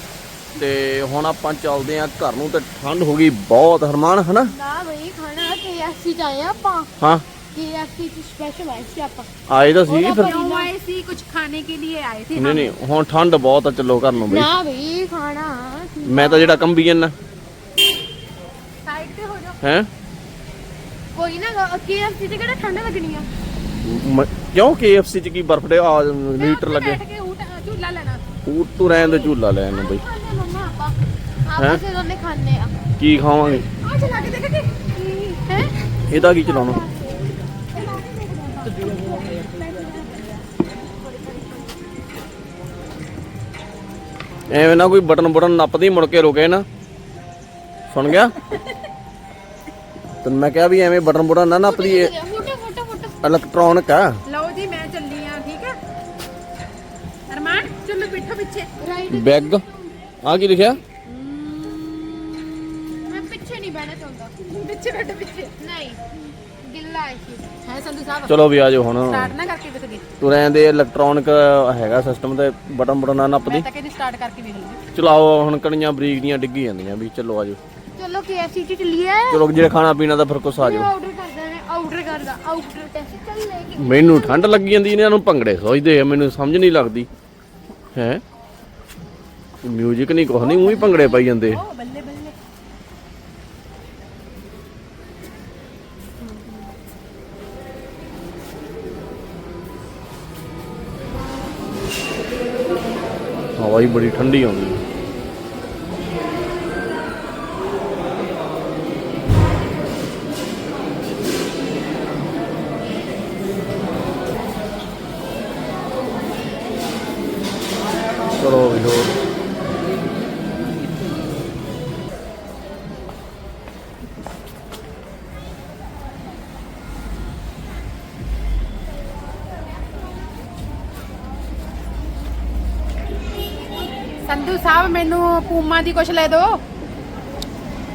ਤੇ ਹੁਣ ਆਪਾਂ ਚੱਲਦੇ ਆ ਘਰ ਨੂੰ ਤੇ ਠੰਡ ਹੋ ਗਈ ਬਹੁਤ ਹਰਮਾਨ ਹਨਾ? ਨਾ ਬਈ ਖਾਣਾ KFC ਚ ਆਏ ਆਪਾਂ। ਹਾਂ। KFC ਚ ਸਪੈਸ਼ਲ ਆਏ ਸੀ ਆਪਾਂ। ਆਏ ਤਾਂ ਸੀ ਫਿਰ। ਕੁਝ ਖਾਣੇ ਕੇ ਲਈ ਆਏ ਸੀ ਨਹੀਂ ਨਹੀਂ ਹੁਣ ਠੰਡ ਬਹੁਤ ਆ ਚੱਲੋ ਘਰ ਨੂੰ ਬਈ। ਨਾ ਬਈ ਖਾਣਾ ਮੈਂ ਤਾਂ ਜਿਹੜਾ ਕੰਬੀ ਜੰਨਾ ਸਾਈਡ ਤੇ ਹੋ ਜਾ ਹੈ? ਕੋਈ ਨਾ KFC ਤੇ ਕਿਹੜਾ ਠੰਡ ਲੱਗਣੀ ਆ? ਮ- ਕਿਉਂ KFC ਚ ਕੀ ਬਰਥਡੇ ਆ ਲੀਟਰ ਲੱਗੇ? ਕੇ ਊਠ- ਉਹ ਤੂੰ ਰਹਿਣ ਦੇ ਝੂਲਾ ਲੈ ਆਉਣਾ ਬਈ। ਖਾਣੇ ਮੰਮਾ ਦੋਨੇ ਖਾਣੇ ਆ। ਕੀ ਖਾਵਾਂਗੇ? ਆ ਚਲਾ ਕੇ ਦੇਖ ਕੇ ਹੈ? ਇਹਦਾ ਕੀ ਚਲਾਉਣਾ? ਐਵੇਂ ਨਾ ਕੋਈ ਬਟਨ ਬਟਨ ਨੱਪਦੀ ਮੁੜ ਕੇ ਰੁਕੇ ਨਾ। ਸੁਣ ਗਿਆ? (laughs) ਤੈਨੂੰ ਮੈਂ ਕਿਹਾ ਵੀ ਐਵੇਂ ਬਟਨ ਬਟਨ ਨਾ ਨੱਪਦੀ ਇਹ- ਆ ਲਓ ਜੀ ਮੈਂ ਚੱਲੀ ਆ ਠੀਕ ਆ ਅਰਮਾਨ ਚਲੋ ਬਿਠੋ ਪਿੱਛੇ। ਬੈਗ? ਆ ਕੀ ਲਿਖਿਆ? ਮੈਂ ਪਿੱਛੇ ਨਹੀਂ ਬਹਿਣਾ ਚਾਹੁੰਦਾ। ਪਿੱਛੇ ਬੈਠੋ ਪਿੱਛੇ। ਨਹੀਂ ਗਿੱਲਾ ਹੈ ਹੈ ਸੰਧੂ ਸਾਹਿਬ? ਚਲੋ ਵੀ ਆਜੋ ਹੁਣ। ਸਟਾਰਟ ਨਾ ਕਰਕੇ ਦੇਖ ਦੇ ਤੁਰਿਆਂ ਦੇ ਇਲੈਕਟ੍ਰੋਨਿਕ ਹੈਗਾ ਸਿਸਟਮ ਤੇ ਬਟਨ ਬਟਨਾਂ ਨੱਪਦੀ। ਤਾਂ ਕਹਿੰਦੀ ਸਟਾਰਟ ਕਰਕੇ ਵੇਖ ਲਈ। ਚਲਾਓ ਹੁਣ ਕਣੀਆਂ ਬਰੀਕ ਦੀਆਂ ਡਿੱਗੀ ਜਾਂਦੀਆਂ ਵੀ ਚਲੋ ਆਜੋ ਚਲੋ KFC ਚ ਚੱਲੀਏ। ਚਲੋ ਜਿਹੜਾ ਖਾਣਾ ਪੀਣਾ ਦਾ ਫਿਰ ਕੁਛ ਆਜੋ ਆਰਡਰ ਕਰਦਾ ਮੈਨੂੰ ਠੰਡ ਲੱਗੀ ਜਾਂਦੀ ਇਹਨਾਂ ਨੂੰ ਭੰਗੜੇ ਸੋਚਦੇ ਆ ਮੈਨੂੰ ਸਮਝ ਨਹੀਂ ਲੱਗਦੀ। ਹੈ? ਮਿਊਜ਼ਿਕ ਨਹੀਂ ਕੁਛ ਨਹੀਂ ਉਹ ਹੀ ਭੰਗੜੇ ਪਾਈ ਜਾਂਦੇ। ਆ। ਹਵਾ ਬੜੀ ਠੰਡੀ ਆਉਂਦੀ। ਸਿੱਧੂ ਸਾਹਿਬ ਮੈਨੂੰ ਪੂਮਾ ਦੀ ਕੁਛ ਲੈ ਦਿਓ।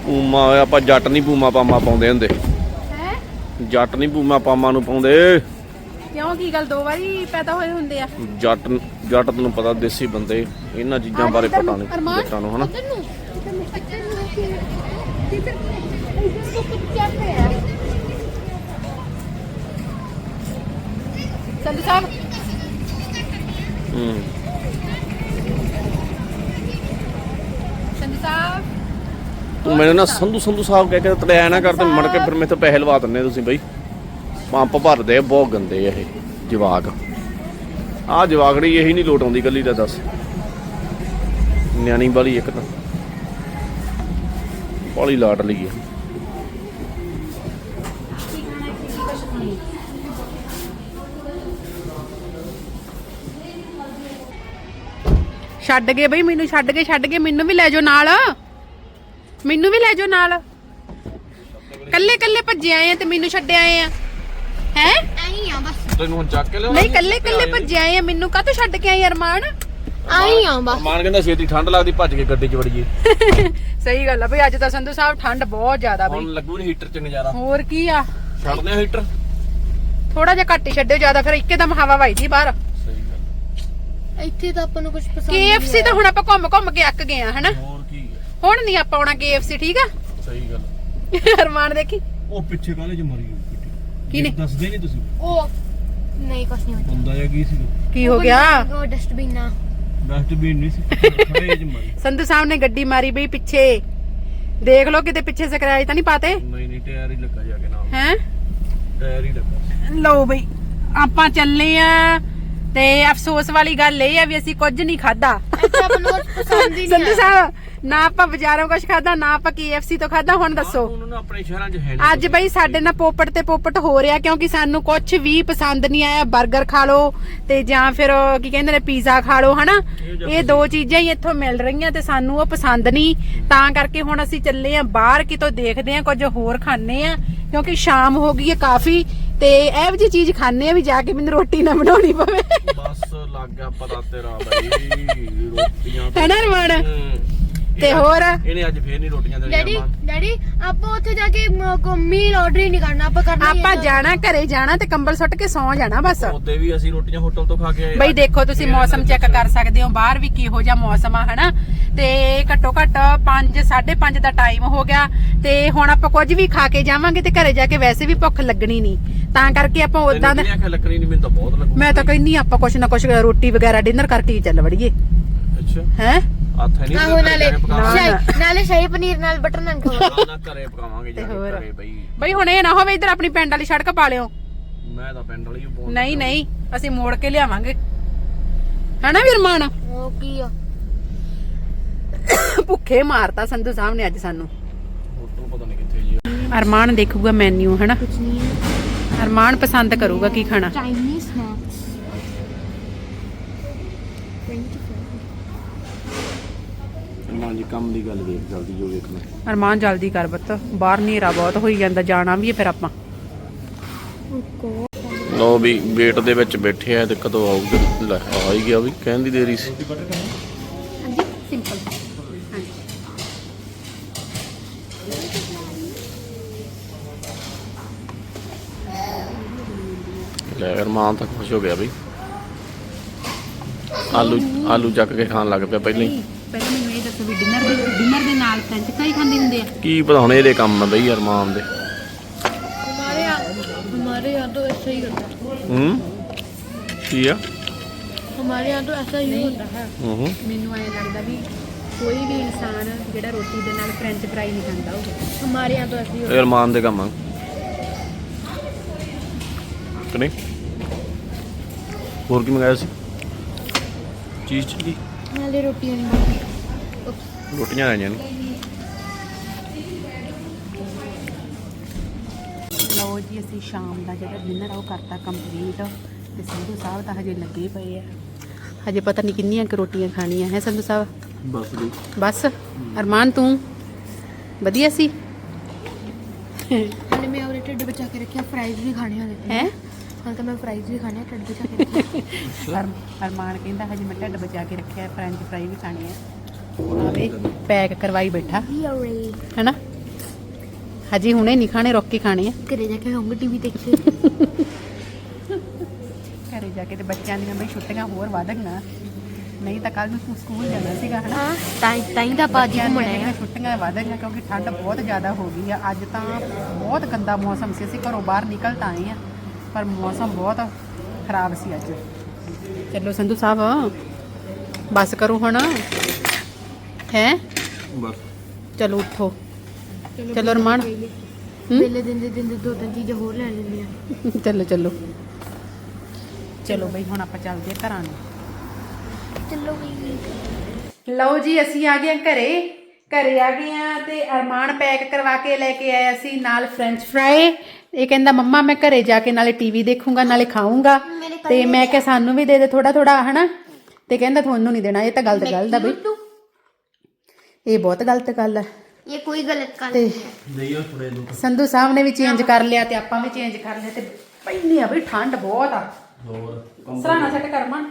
ਪੂਮਾ ਓਏ ਆਪਾਂ ਜੱਟ ਨਹੀਂ ਪੂਮਾ ਪਾਮਾ ਪਾਉਂਦੇ ਹੁੰਦੇ। ਹੈ? ਜੱਟ ਨਹੀਂ ਪੂਮਾ ਪਾਮਾ ਨੂੰ ਪਾਉਂਦੇ। ਕਿਉਂ? ਕੀ ਗੱਲ ਦੋ ਵਾਰੀ ਪੈਦਾ ਹੋਏ ਹੁੰਦੇ ਆ। ਜੱਟ ਜੱਟ ਤੈਨੂੰ ਪਤਾ ਦੇਸੀ ਬੰਦੇ ਇਹਨਾਂ ਚੀਜ਼ਾਂ ਬਾਰੇ ਪਤਾ ਨਹੀਂ ਜੱਟਾਂ ਹਨਾ? ਸੰਧੂ ਸਾਹਿਬ? ਹੂੰ। ਸਾਹਿਬ ਤੂੰ ਮੈਨੂੰ ਨਾ ਸੰਧੂ ਸੰਧੂ ਸਾਹਿਬ ਕਹਿ ਕੇ ਤੜਿਆ ਨਾ ਕਰਦੇ ਮੜ ਕੇ ਫਿਰ ਮੇਰੇ ਪੈਸੇ ਲਵਾ ਦਿੰਦੇ ਤੁਸੀਂ ਬਈ। ਪੰਪ ਭਰਦੇ ਆ, ਬਹੁਤ ਗੰਦੇ ਆ ਇਹ ਜਵਾਕ। ਆਹ ਜਵਾਕੜੀ ਇਹੀ ਨਹੀਂ ਲੋਟ ਆਉਂਦੀ ਗੱਲੀ ਦਾ ਦੱਸ। ਨਿਆਣੀ ਵਾਲੀ ਇੱਕ ਤਾਂ। ਬਾਲੀ ਲਾਟ ਲਈ ਆ। ਛੱਡ ਗਏ ਬਈ ਮੈਨੂੰ ਛੱਡ ਗਏ ਛੱਡ ਗਏ ਮੈਨੂੰ ਵੀ ਲੈ ਜਾਓ ਨਾਲ। ਮੈਨੂੰ ਵੀ ਲੈ ਜਾਓ ਨਾਲ। ਕੱਲੇ ਕੱਲੇ ਭੱਜੇ ਆਏ ਆ ਤੇ ਮੈਨੂੰ ਛੱਡ ਆਏ ਆ। ਹੈ? ਆਈ ਆ ਬਸ। ਤੈਨੂੰ ਹੁਣ ਚੱਕ ਕੇ ਲਿਆਉਣਾ ਨਹੀਂ ਕੱਲੇ ਕੱਲੇ ਭੱਜੇ ਆਏ ਆ। ਮੈਨੂੰ ਕਾਹ ਤੋਂ ਛੱਡ ਕੇ ਆਏ ਅਰਮਾਨ? ਆਈ ਆ ਬਸ। ਮਾਨ ਕਹਿੰਦਾ ਛੇਤੀ ਠੰਡ ਲੱਗਦੀ ਭੱਜ ਕੇ ਗੱਡੀ 'ਚ ਵੜੀਏ। (laughs) ਸਹੀ ਗੱਲ ਆ ਬਈ ਅੱਜ ਤਾਂ ਸੰਧੂ ਸਾਹਿਬ ਠੰਡ ਬਹੁਤ ਜ਼ਿਆਦਾ ਬਈ। ਹੁਣ ਲੱਗੂ ਨਹੀਂ ਹੀਟਰ 'ਚ ਨਜ਼ਾਰਾ। ਹੋਰ ਕੀ ਆ? ਛੱਡਦੇ ਹੀਟਰ ਥੋੜਾ ਜਿਹਾ ਘੱਟ ਹੀ ਛੱਡਿਓ ਜ਼ਿਆਦਾ ਫਿਰ ਇੱਕੇ ਦਮ ਹਵਾ ਵਹੀਦੀ ਬਾਹਰ। ਇੱਥੇ ਤਾਂ ਆਪਾਂ ਨੂੰ ਕੁਝ ਪਸੰਦ KFC ਤਾਂ ਹੁਣ ਆਪਾਂ ਘੁੰਮ ਘੁੰਮ ਕੇ ਅੱਕ ਗਏ ਆ ਹਨਾ? ਹੋਰ ਕੀ ਹੈ? ਹੁਣ ਨਹੀਂ ਆਪਾਂ ਆਉਣਾ KFC ਠੀਕ ਆ? ਸਹੀ ਗੱਲ ਅਰਮਾਨ (laughs) ਦੇਖੀ। ਉਹ ਪਿੱਛੇ ਕਾਲੇ 'ਚ ਮਰੀ ਹੋਈ ਕਿਹਨੇ? ਦੱਸਦੇ ਨਹੀਂ ਤੁਸੀਂ। ਉਹ ਨਹੀਂ ਕੁਝ ਨਹੀਂ ਹੋਇਆ। ਬੰਦਾ ਜਾਂ ਕੀ ਸੀ? ਕੀ ਹੋ ਗਿਆ? ਉਹ ਡਸਟਬਿਨ ਆ। ਡਸਟਬਿਨ ਨਹੀਂ ਸੀ ਖੜੇ 'ਚ ਮਰੀ। ਸੰਧੂ ਸਾਹਿਬ ਨੇ ਗੱਡੀ ਮਾਰੀ ਬਈ ਪਿੱਛੇ। ਦੇਖ ਲਓ ਕਿਤੇ ਪਿੱਛੇ ਸਕ੍ਰੈਚ ਤਾਂ ਨਹੀਂ ਪਾਤੇ? ਨਹੀਂ ਨਹੀਂ ਟਾਇਰ ਹੀ ਲੱਗਾ ਜਾ ਕੇ ਨਾਲ। ਹੈ? ਟਾਇਰ ਹੀ ਲੱਗਾ। ਲਓ ਬਈ ਆਪਾਂ ਚੱਲੇ ਆ। ਤੇ ਅਫਸੋਸ ਵਾਲੀ ਗੱਲ ਇਹ ਆ ਵੀ ਅਸੀਂ ਕੁਝ ਨਹੀਂ ਖਾਦਾ ਪਸੰਦ ਹੀ ਨਹੀਂ ਆਇਆ ਸਾਹਿਬ ਨਾ ਆਪਾਂ ਬਾਜ਼ਾਰੋਂ ਕੁਝ ਖਾਦਾ ਨਾ ਆਪਾਂ KFC ਤੋਂ ਖਾਦਾ ਹੁਣ ਦੱਸੋ। ਉਹਨਾਂ ਨੂੰ ਆਪਣੇ ਸ਼ਹਿਰਾਂ 'ਚ ਹੈ ਨਹੀਂ ਅੱਜ ਬਈ ਸਾਡੇ ਨਾਲ ਪੋਪਟ ਤੇ ਪੋਪਟ ਹੋ ਰਿਹਾ ਕਿਉਂਕਿ ਸਾਨੂੰ ਕੁਝ ਵੀ ਪਸੰਦ ਨਹੀਂ ਆਇਆ। 버ਗਰ ਖਾ ਲਓ ਤੇ ਜਾਂ ਫਿਰ ਉਹ ਕੀ ਕਹਿੰਦੇ ਨੇ ਪੀਜ਼ਾ ਖਾ ਲਓ ਹਨਾ? ਇਹ ਦੋ ਚੀਜ਼ਾਂ ਹੀ ਇੱਥੋਂ ਮਿਲ ਰਹੀਆਂ ਤੇ ਸਾਨੂੰ ਉਹ ਪਸੰਦ ਨਹੀਂ। ਤਾਂ ਕਰਕੇ ਹੁਣ ਅਸੀਂ ਚੱਲੇ ਆ ਬਾਹਰ ਕਿਤੋਂ ਦੇਖਦੇ ਆ ਕੁਝ ਹੋਰ ਖਾਣੇ ਆ ਕਿਉਂਕਿ ਸ਼ਾਮ ਹੋ ਗਈ ਹੈ ਕਾਫੀ। ਤੇ ਇਹੋ ਜਿਹੀ ਚੀਜ਼ ਖਾਣੇ ਆ ਵੀ ਜਾ ਕੇ ਮੈਨੂੰ ਰੋਟੀ ਨਾ ਬਣਾਉਣੀ ਪਵੇ ਬਸ ਲੱਗ ਗਿਆ ਪਤਾ ਤੇਰਾ ਬਈ ਰੋਟੀਆਂ ਹੈ ਨਾ ਰਮਣ। ਤੇ ਹੋਰ? ਇਹਨੇ ਅੱਜ ਫੇਰ ਨਹੀਂ ਰੋਟੀਆਂ ਡੈਡੀ ਦੇਣੀਆਂ ਡੈਡੀ ਆਪਾਂ ਉੱਥੇ ਜਾ ਕੇ ਮੀਲ ਆਰਡਰ ਹੀ ਨਹੀਂ ਕਰਨਾ ਆਪਾਂ ਕਰਨਾ ਆਪਾਂ। ਜਾਣਾ ਘਰੇ ਜਾਣਾ ਤੇ ਕੰਬਲ ਸੁੱਟ ਕੇ ਸੌਂ ਜਾਣਾ ਬਸ। ਉਹਦੇ ਵੀ ਅਸੀਂ ਰੋਟੀਆਂ ਹੋਟਲ ਤੋਂ ਖਾ ਕੇ ਆਏ। ਬਈ ਦੇਖੋ ਤੁਸੀਂ ਮੌਸਮ ਚੈੱਕ ਕਰ ਸਕਦੇ ਹੋ ਬਾਹਰ ਵੀ ਕਿਹੋ ਜਿਹਾ ਮੌਸਮ ਆ ਹਨਾ? ਤੇ ਘੱਟੋ ਘੱਟ 5 5:30 ਦਾ ਟਾਈਮ ਹੋ ਗਿਆ ਤੇ ਹੁਣ ਆਪਾਂ ਕੁਝ ਵੀ ਖਾ ਕੇ ਜਾਵਾਂਗੇ ਤੇ ਘਰੇ ਜਾ ਕੇ ਵੈਸੇ ਵੀ ਭੁੱਖ ਲੱਗਣੀ ਨਹੀਂ। ਤਾਂ ਕਰਕੇ ਆਪਾਂ ਉਦਾਂ ਦਾ ਤੈਨੂੰ ਕੀ ਆਖਿਆ ਲੱਕੜੀ ਨਹੀਂ ਮੈਨੂੰ ਤਾਂ ਬਹੁਤ ਲੱਗੂ ਮੈਂ ਤਾਂ ਕਹਿੰਨੀ ਆਪਾਂ ਕੁਛ ਨਾ ਕੁਛ ਰੋਟੀ ਵਗੈਰਾ ਡਿਨਰ ਕਰਕੇ ਹੀ ਚੱਲ ਵੜੀਏ। ਅੱਛਾ। ਹੈ? ਹੱਥ ਨਹੀਂ ਆਹੋ ਨਾਲੇ ਸ਼ਾਹੀ ਨਾਲੇ ਸ਼ਾਹੀ ਪਨੀਰ ਨਾਲ ਬਟਰ ਨਾਨ ਖਾਵਾਂਗੇ ਨਾ ਘਰੇ ਪਕਾਵਾਂਗੇ ਜਾ ਕੇ ਹੋਰ। ਘਰੇ ਬਈ। ਬਈ ਹੁਣ ਇਹ ਨਾ ਹੋਵੇ ਇੱਧਰ ਆਪਣੀ ਪਿੰਡ ਵਾਲੀ ਸੜਕ ਪਾ ਲਿਓ। ਮੈਂ ਤਾਂ ਪਿੰਡ ਵਾਲੀ ਬੋਲ ਨਹੀਂ ਨਹੀਂ ਅਸੀਂ ਮੋੜ ਕੇ ਲਿਆਵਾਂਗੇ। ਹਨਾ ਵੀਰਮਾਨ? ਉਹ ਕੀ ਆ? ਭੁੱਖੇ ਮਾਰਤਾ ਸੰਧੂ ਸਾਹਿਬ ਨੇ ਅੱਜ ਸਾਨੂੰ। ਹੋਟਲ ਪਤਾ ਨਹੀਂ ਕਿੱਥੇ ਜੀ ਅਰਮਾਨ ਦੇਖੂਗਾ ਮੈਨੂ ਹਨਾ ਕੁਝ ਨਹੀਂ ਹੈ ਅਰਮਾਨ ਪਸੰਦ ਕਰੂਗਾ ਕੀ ਖਾਣਾ। ਚਾਈਨੀਜ਼ ਮਾਂ ਜੀ ਕੰਮ ਦੀ ਗੱਲ ਦੇਖ ਜਲਦੀ ਜੋ ਵੇਖਣਾ ਅਰਮਾਨ ਜਲਦੀ ਕਰ ਬੱਤ ਬਾਹਰ ਹਨੇਰਾ ਬਹੁਤ ਹੋਈ ਜਾਂਦਾ ਜਾਣਾ ਵੀ ਹੈ ਫਿਰ ਆਪਾਂ। ਲੋ ਵੀ ਵੇਟ ਦੇ ਵਿੱਚ ਬੈਠੇ ਆ ਤੇ ਕਦੋਂ ਆਊਗਾ? ਲੈ ਆ ਹੀ ਗਿਆ ਵੀ ਕਹਿਣ ਦੀ ਦੇਰੀ ਸੀ। ਹਾਂਜੀ ਸਿੰਪਲ ਹਾਂਜੀ। ਲੈ ਅਰਮਾਨ ਤਾਂ ਖੁਸ਼ ਹੋ ਗਿਆ ਬਈ ਆਲੂ ਆਲੂ ਚੱਕ ਕੇ ਖਾਣ ਲੱਗ ਪਿਆ ਪਹਿਲਾਂ ਹੀ। ਪਹਿਲਾਂ ਵੀ ਡਿਨਰ ਦੇ ਡਿਨਰ ਦੇ ਨਾਲ ਫ੍ਰੈਂਚ ਫਰਾਈ ਖਾਂਦੇ ਹੁੰਦੇ ਆ। ਕੀ ਪਤਾ ਹੁਣ ਇਹਦੇ ਕੰਮ ਆਂਦਾ ਯਾਰ ਮਾਮ ਦੇ। ਹਮਾਰੇ ਹਮਾਰੇ ਯਾਰ ਤੋਂ ਐਸਾ ਹੀ ਹੁੰਦਾ। ਹੂੰ? ਕੀ ਆ? ਹਮਾਰੇ ਯਾਰ ਤੋਂ ਐਸਾ ਹੀ ਹੁੰਦਾ ਹੈ। ਹੂੰ ਮੈਨੂੰ ਐਂ ਲੱਗਦਾ ਵੀ ਕੋਈ ਵੀ ਇਨਸਾਨ ਜਿਹੜਾ ਰੋਟੀ ਦੇ ਨਾਲ ਫ੍ਰੈਂਚ ਫਰਾਈ ਨਹੀਂ ਖਾਂਦਾ ਉਹ ਹਮਾਰੇ ਯਾਰ ਤੋਂ ਐਸਾ ਹੀ ਯਾਰ ਮਾਮ ਦੇ ਕੰਮ ਆ। ਕਿ ਨਹੀਂ? ਹੋਰ ਕੀ ਮੰਗਾਇਆ ਸੀ? ਚੀਜ਼ ਚਿੱਲੀ ਨਾਲੇ ਰੋਟੀ ਨਹੀਂ ਬਣਦੀ ਰੋਟੀਆਂ ਆਈਆਂ ਨੇ। ਲਓ ਜੀ ਅਸੀਂ ਸ਼ਾਮ ਦਾ ਜਿਹੜਾ ਡਿਨਰ ਆ ਉਹ ਕਰਤਾ ਕੰਪਲੀਟ ਤੇ ਸੰਧੂ ਸਾਹਿਬ ਤਾਂ ਹਜੇ ਲੱਗੇ ਪਏ ਆ। ਹਜੇ ਪਤਾ ਨਹੀਂ ਕਿੰਨੀਆਂ ਕਿ ਰੋਟੀਆਂ ਖਾਣੀਆਂ ਹੈ ਸੰਧੂ ਸਾਹਿਬ? ਬਸ ਬਸ। ਅਰਮਾਨ ਤੂੰ? ਵਧੀਆ ਸੀ? ਹਲੇ ਮੈਂ ਔਰ ਢਿੱਡ ਬਚਾ ਕੇ ਰੱਖਿਆ ਫਰਾਈਜ਼ ਵੀ ਖਾਣੇ ਹਲੇ। ਹੈ? ਹਾਂ ਤਾਂ ਮੈਂ ਫਰਾਈਜ਼ ਵੀ ਖਾਣੇ ਢਿੱਡ ਬਚਾ ਕੇ ਅਰਮਾਨ ਕਹਿੰਦਾ ਹਜੇ ਮੈਂ ਢਿੱਡ ਬਚਾ ਕੇ ਰੱਖਿਆ ਫ੍ਰੈਂਚ ਵੀ ਖਾਣੇ ਆ। ਪੈਕ ਕਰਵਾਈ ਬੈਠਾ। ਹੈਨਾ? ਹਜੇ ਹੁਣੇ ਨਹੀਂ ਖਾਣੇ ਰੋਕ ਕੇ ਖਾਣੇ ਆ। ਘਰੇ ਜਾ ਕੇ ਖਾਉਂਗੇ ਟੀਵੀ ਦੇਖ ਕੇ। ਜਾ ਕੇ ਤੇ ਬੱਚਿਆਂ ਦੀਆਂ ਬਈ ਛੁੱਟੀਆਂ ਹੋਰ ਵਧ ਗਈਆਂ। ਨਹੀਂ ਤਾਂ ਕੱਲ ਨੂੰ ਸਕੂਲ ਜਾਣਾ ਸੀਗਾ ਹਨਾ? ਤਾਂ ਤਾਂ ਹੀ ਤਾਂ ਬਾਜੀ ਘੁੰਮਣਾ ਛੁੱਟੀਆਂ ਵਧ ਗਈਆਂ ਕਿਉਂਕਿ ਠੰਡ ਬਹੁਤ ਜ਼ਿਆਦਾ ਹੋ ਗਈ ਆ। ਅੱਜ ਤਾਂ ਬਹੁਤ ਗੰਦਾ ਮੌਸਮ ਸੀ ਅਸੀਂ ਘਰੋਂ ਬਾਹਰ ਨਿਕਲ ਤਾਂ ਆਏ ਆ। ਪਰ ਮੌਸਮ ਬਹੁਤ ਖਰਾਬ ਸੀ ਅੱਜ। ਚਲੋ ਸੰਧੂ ਸਾਹਿਬ ਬਸ ਕਰੋ ਹੁਣ। ਹੈ? ਬਸ। ਚਲੋ ਉੱਠੋ। ਚਲੋ ਰਮਨ ਵੇਲੇ ਦਿਨ ਦੇ ਦਿਨ ਦੇ ਦੋ ਤਿੰਨ ਚੀਜ਼ਾਂ ਹੋਰ ਲੈ ਲੈਂਦੀਆਂ (laughs) ਚਲੋ ਚਲੋ। ਚਲੋ ਬਈ ਹੁਣ ਆਪਾਂ ਚੱਲਦੇ ਆ ਘਰਾਂ ਨੂੰ। ਚਲੋ ਵੀ ਲਓ ਜੀ ਅਸੀਂ ਆ ਗਏ ਘਰੇ। ਘਰੇ ਆ ਗਏ ਆ ਤੇ ਅਰਮਾਨ ਪੈਕ ਕਰਵਾ ਕੇ ਲੈ ਕੇ ਆਇਆ ਸੀ ਨਾਲ ਫ੍ਰੈਂਚ ਫਰਾਈ ਇਹ ਕਹਿੰਦਾ ਮੰਮਾ ਮੈਂ ਘਰੇ ਜਾ ਕੇ ਨਾਲੇ ਟੀਵੀ ਦੇਖੂੰਗਾ ਨਾਲੇ ਖਾਊਂਗਾ। ਤੇ ਮੈਂ ਕਿਹਾ ਸਾਨੂੰ ਵੀ ਦੇ ਦੇ ਥੋੜਾ ਥੋੜਾ ਹਨਾ? ਤੇ ਕਹਿੰਦਾ ਤੁਹਾਨੂੰ ਨਹੀਂ ਦੇਣਾ ਇਹ ਤਾਂ ਗਲਤ ਗੱਲ ਦਾ ਬਈ। ਇਹ ਬਹੁਤ ਗਲਤ ਗੱਲ ਹੈ। ਇਹ ਕੋਈ ਗਲਤ ਗੱਲ ਤੇ ਲਈਓ ਥੋੜੇ ਦੋ ਸੰਧੂ ਸਾਹਿਬ ਨੇ ਵੀ ਚੇਂਜ ਕਰ ਲਿਆ ਤੇ ਆਪਾਂ ਵੀ ਚੇਂਜ ਕਰ ਲਿਆ ਤੇ ਪੈਂਦੀ ਆ ਬਈ ਠੰਡ ਬਹੁਤ ਆ। ਹੋਰ ਸਰਾਣਾ ਸੈੱਟ ਕਰ ਮਨ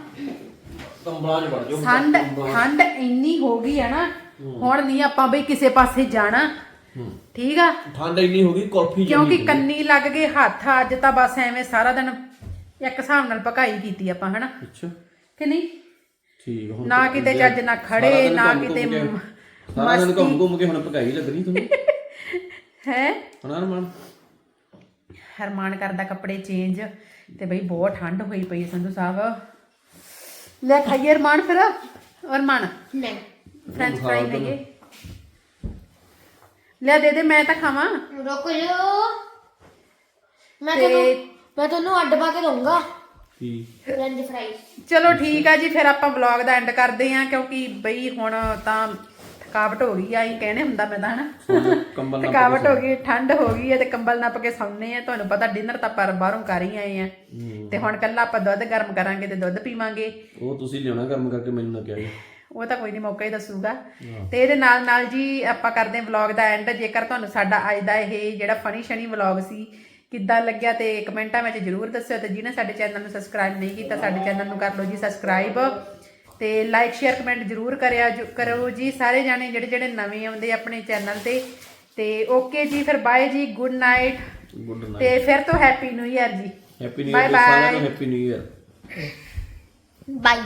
ਕੰਬਲਾਂ 'ਚ ਵੜ ਜਾਓ ਠੰਡ ਠੰਡ ਇੰਨੀ ਹੋ ਗਈ ਆ ਨਾ ਹੁਣ ਨਹੀਂ ਆਪਾਂ ਬਈ ਕਿਸੇ ਪਾਸੇ ਜਾਣਾ। ਠੀਕ ਆ? ਠੰਡ ਇੰਨੀ ਹੋ ਗਈ ਕਾਫੀ ਕਿਉਂਕਿ ਕੰਨੀ ਲੱਗ ਗਏ ਹੱਥ ਅੱਜ ਤਾਂ ਬਸ ਐਵੇਂ ਸਾਰਾ ਦਿਨ ਇੱਕ ਹਿਸਾਬ ਨਾਲ ਪਕਾਈ ਕੀਤੀ ਆਪਾਂ ਹਨਾ? ਅੱਛਾ। ਕਿ ਨਹੀਂ? ਠੀਕ ਹੁਣ ਨਾ ਕਿਤੇ ਚੱਜ ਨਾ ਖੜੇ ਨਾ ਕਿਤੇ ਸਾਰਾ ਦਿਨ ਘੁੰਮ ਘੁੰਮ ਕੇ ਹੁਣ ਪਕਾਈ ਲੱਗਣੀ ਤੁਹਾਨੂੰ (laughs) ਹੈ? ਹੁਣ ਅਰਮਾਨ ਹਰਮਾਨ ਕਰਦਾ ਕੱਪੜੇ ਚੇਂਜ ਤੇ ਬਈ ਬਹੁਤ ਠੰਡ ਹੋਈ ਪਈ ਸੰਧੂ ਸਾਹਿਬ। ਲੈ ਖਾਈਏ ਹਰਮਾਨ ਫਿਰ। ਹਰਮਾਨ। ਨਹੀਂ ਫ੍ਰੈਂਚ ਫਰਾਈ ਲਈਏ ਲੈ ਦੇ ਦੇ ਮੈਂ ਤਾਂ ਖਾਵਾਂ। ਰੁਕ ਜੋ। ਮੈਂ ਤੁਹਾਨੂੰ ਮੈਂ ਤੁਹਾਨੂੰ ਅੱਡ ਪਾ ਕੇ ਦਊਂਗਾ। ਫ੍ਰੈਂਚ ਫਰਾਈ ਚਲੋ ਠੀਕ ਆ ਜੀ ਫਿਰ ਆਪਾਂ ਵਲੌਗ ਦਾ ਐਂਡ ਕਰਦੇ ਆਂ ਕਿਉਂਕਿ ਬਈ ਹੁਣ ਤਾਂ ਥਕਾਵਟ ਹੋ ਗਈ ਆਈ ਕਹਿਣੇ ਹੁੰਦਾ ਮੈਂ ਤਾਂ ਹਨਾ? ਕੰਬਲ ਨਾਲ ਥਕਾਵਟ ਹੋ ਗਈ ਠੰਡ ਹੋ ਗਈ ਹੈ ਤੇ ਕੰਬਲ ਨੱਪ ਕੇ ਸੌਂਨੇ ਆ ਤੁਹਾਨੂੰ ਪਤਾ ਡਿਨਰ ਤਾਂ ਪਰ ਬਾਹਰੋਂ ਕਰ ਹੀ ਆਏ ਆ। ਤੇ ਹੁਣ ਕੱਲਾ ਆਪਾਂ ਦੁੱਧ ਗਰਮ ਕਰਾਂਗੇ ਤੇ ਦੁੱਧ ਪੀਵਾਂਗੇ। ਉਹ ਤੁਸੀਂ ਲਿਆਉਣਾ ਕੰਮ ਕਰਕੇ ਮੈਨੂੰ ਨਾ ਕਿਹਾ ਉਹ ਤਾਂ ਕੋਈ ਨਹੀਂ ਮੌਕਾ ਹੀ ਦੱਸੂਗਾ। ਤੇ ਇਹਦੇ ਨਾਲ ਨਾਲ ਜੀ ਆਪਾਂ ਕਰਦੇ ਹਾਂ ਵਲੌਗ ਦਾ ਐਂਡ ਜੇਕਰ ਤੁਹਾਨੂੰ ਸਾਡਾ ਅੱਜ ਦਾ ਇਹ ਜਿਹੜਾ ਫਨੀ ਸ਼ਨੀ ਵਲੌਗ ਸੀ ਕਿੱਦਾਂ ਲੱਗਿਆ ਤੇ ਕਮੈਂਟਾਂ ਵਿੱਚ ਜਰੂਰ ਦੱਸਿਓ ਤੇ ਜਿਹਨੇ ਸਾਡੇ ਚੈਨਲ ਨੂੰ ਸਬਸਕ੍ਰਾਈਬ ਨਹੀਂ ਕੀਤਾ ਸਾਡੇ ਚੈਨਲ ਨੂੰ ਕਰ ਲਓ ਜੀ ਸਬਸਕ੍ਰਾਈਬ ਤੇ ਲਾਈਕ ਸ਼ੇਅਰ ਕਮੈਂਟ ਜਰੂਰ ਕਰਿਆ ਕਰੋ ਜੀ। ਸਾਰੇ ਜਾਣੇ ਜਿਹੜੇ ਜਿਹੜੇ ਨਵੇਂ ਆਉਂਦੇ ਆਪਣੇ ਚੈਨਲ ਤੇ। ਤੇ ਓਕੇ ਜੀ ਫਿਰ ਬਾਏ ਜੀ। ਗੁੱਡ ਨਾਈਟ ਗੁੱਡ ਨਾਈਟ ਤੇ ਫਿਰ ਤੋਂ ਹੈਪੀ ਨਿਊ ਇਅਰ ਜੀ। ਹੈਪੀ ਨਿਊ ਇਅਰ ਸਾਰਿਆਂ. ਨੂੰ ਹੈਪੀ ਨਿਊ ਇਅਰ ਬਾਈ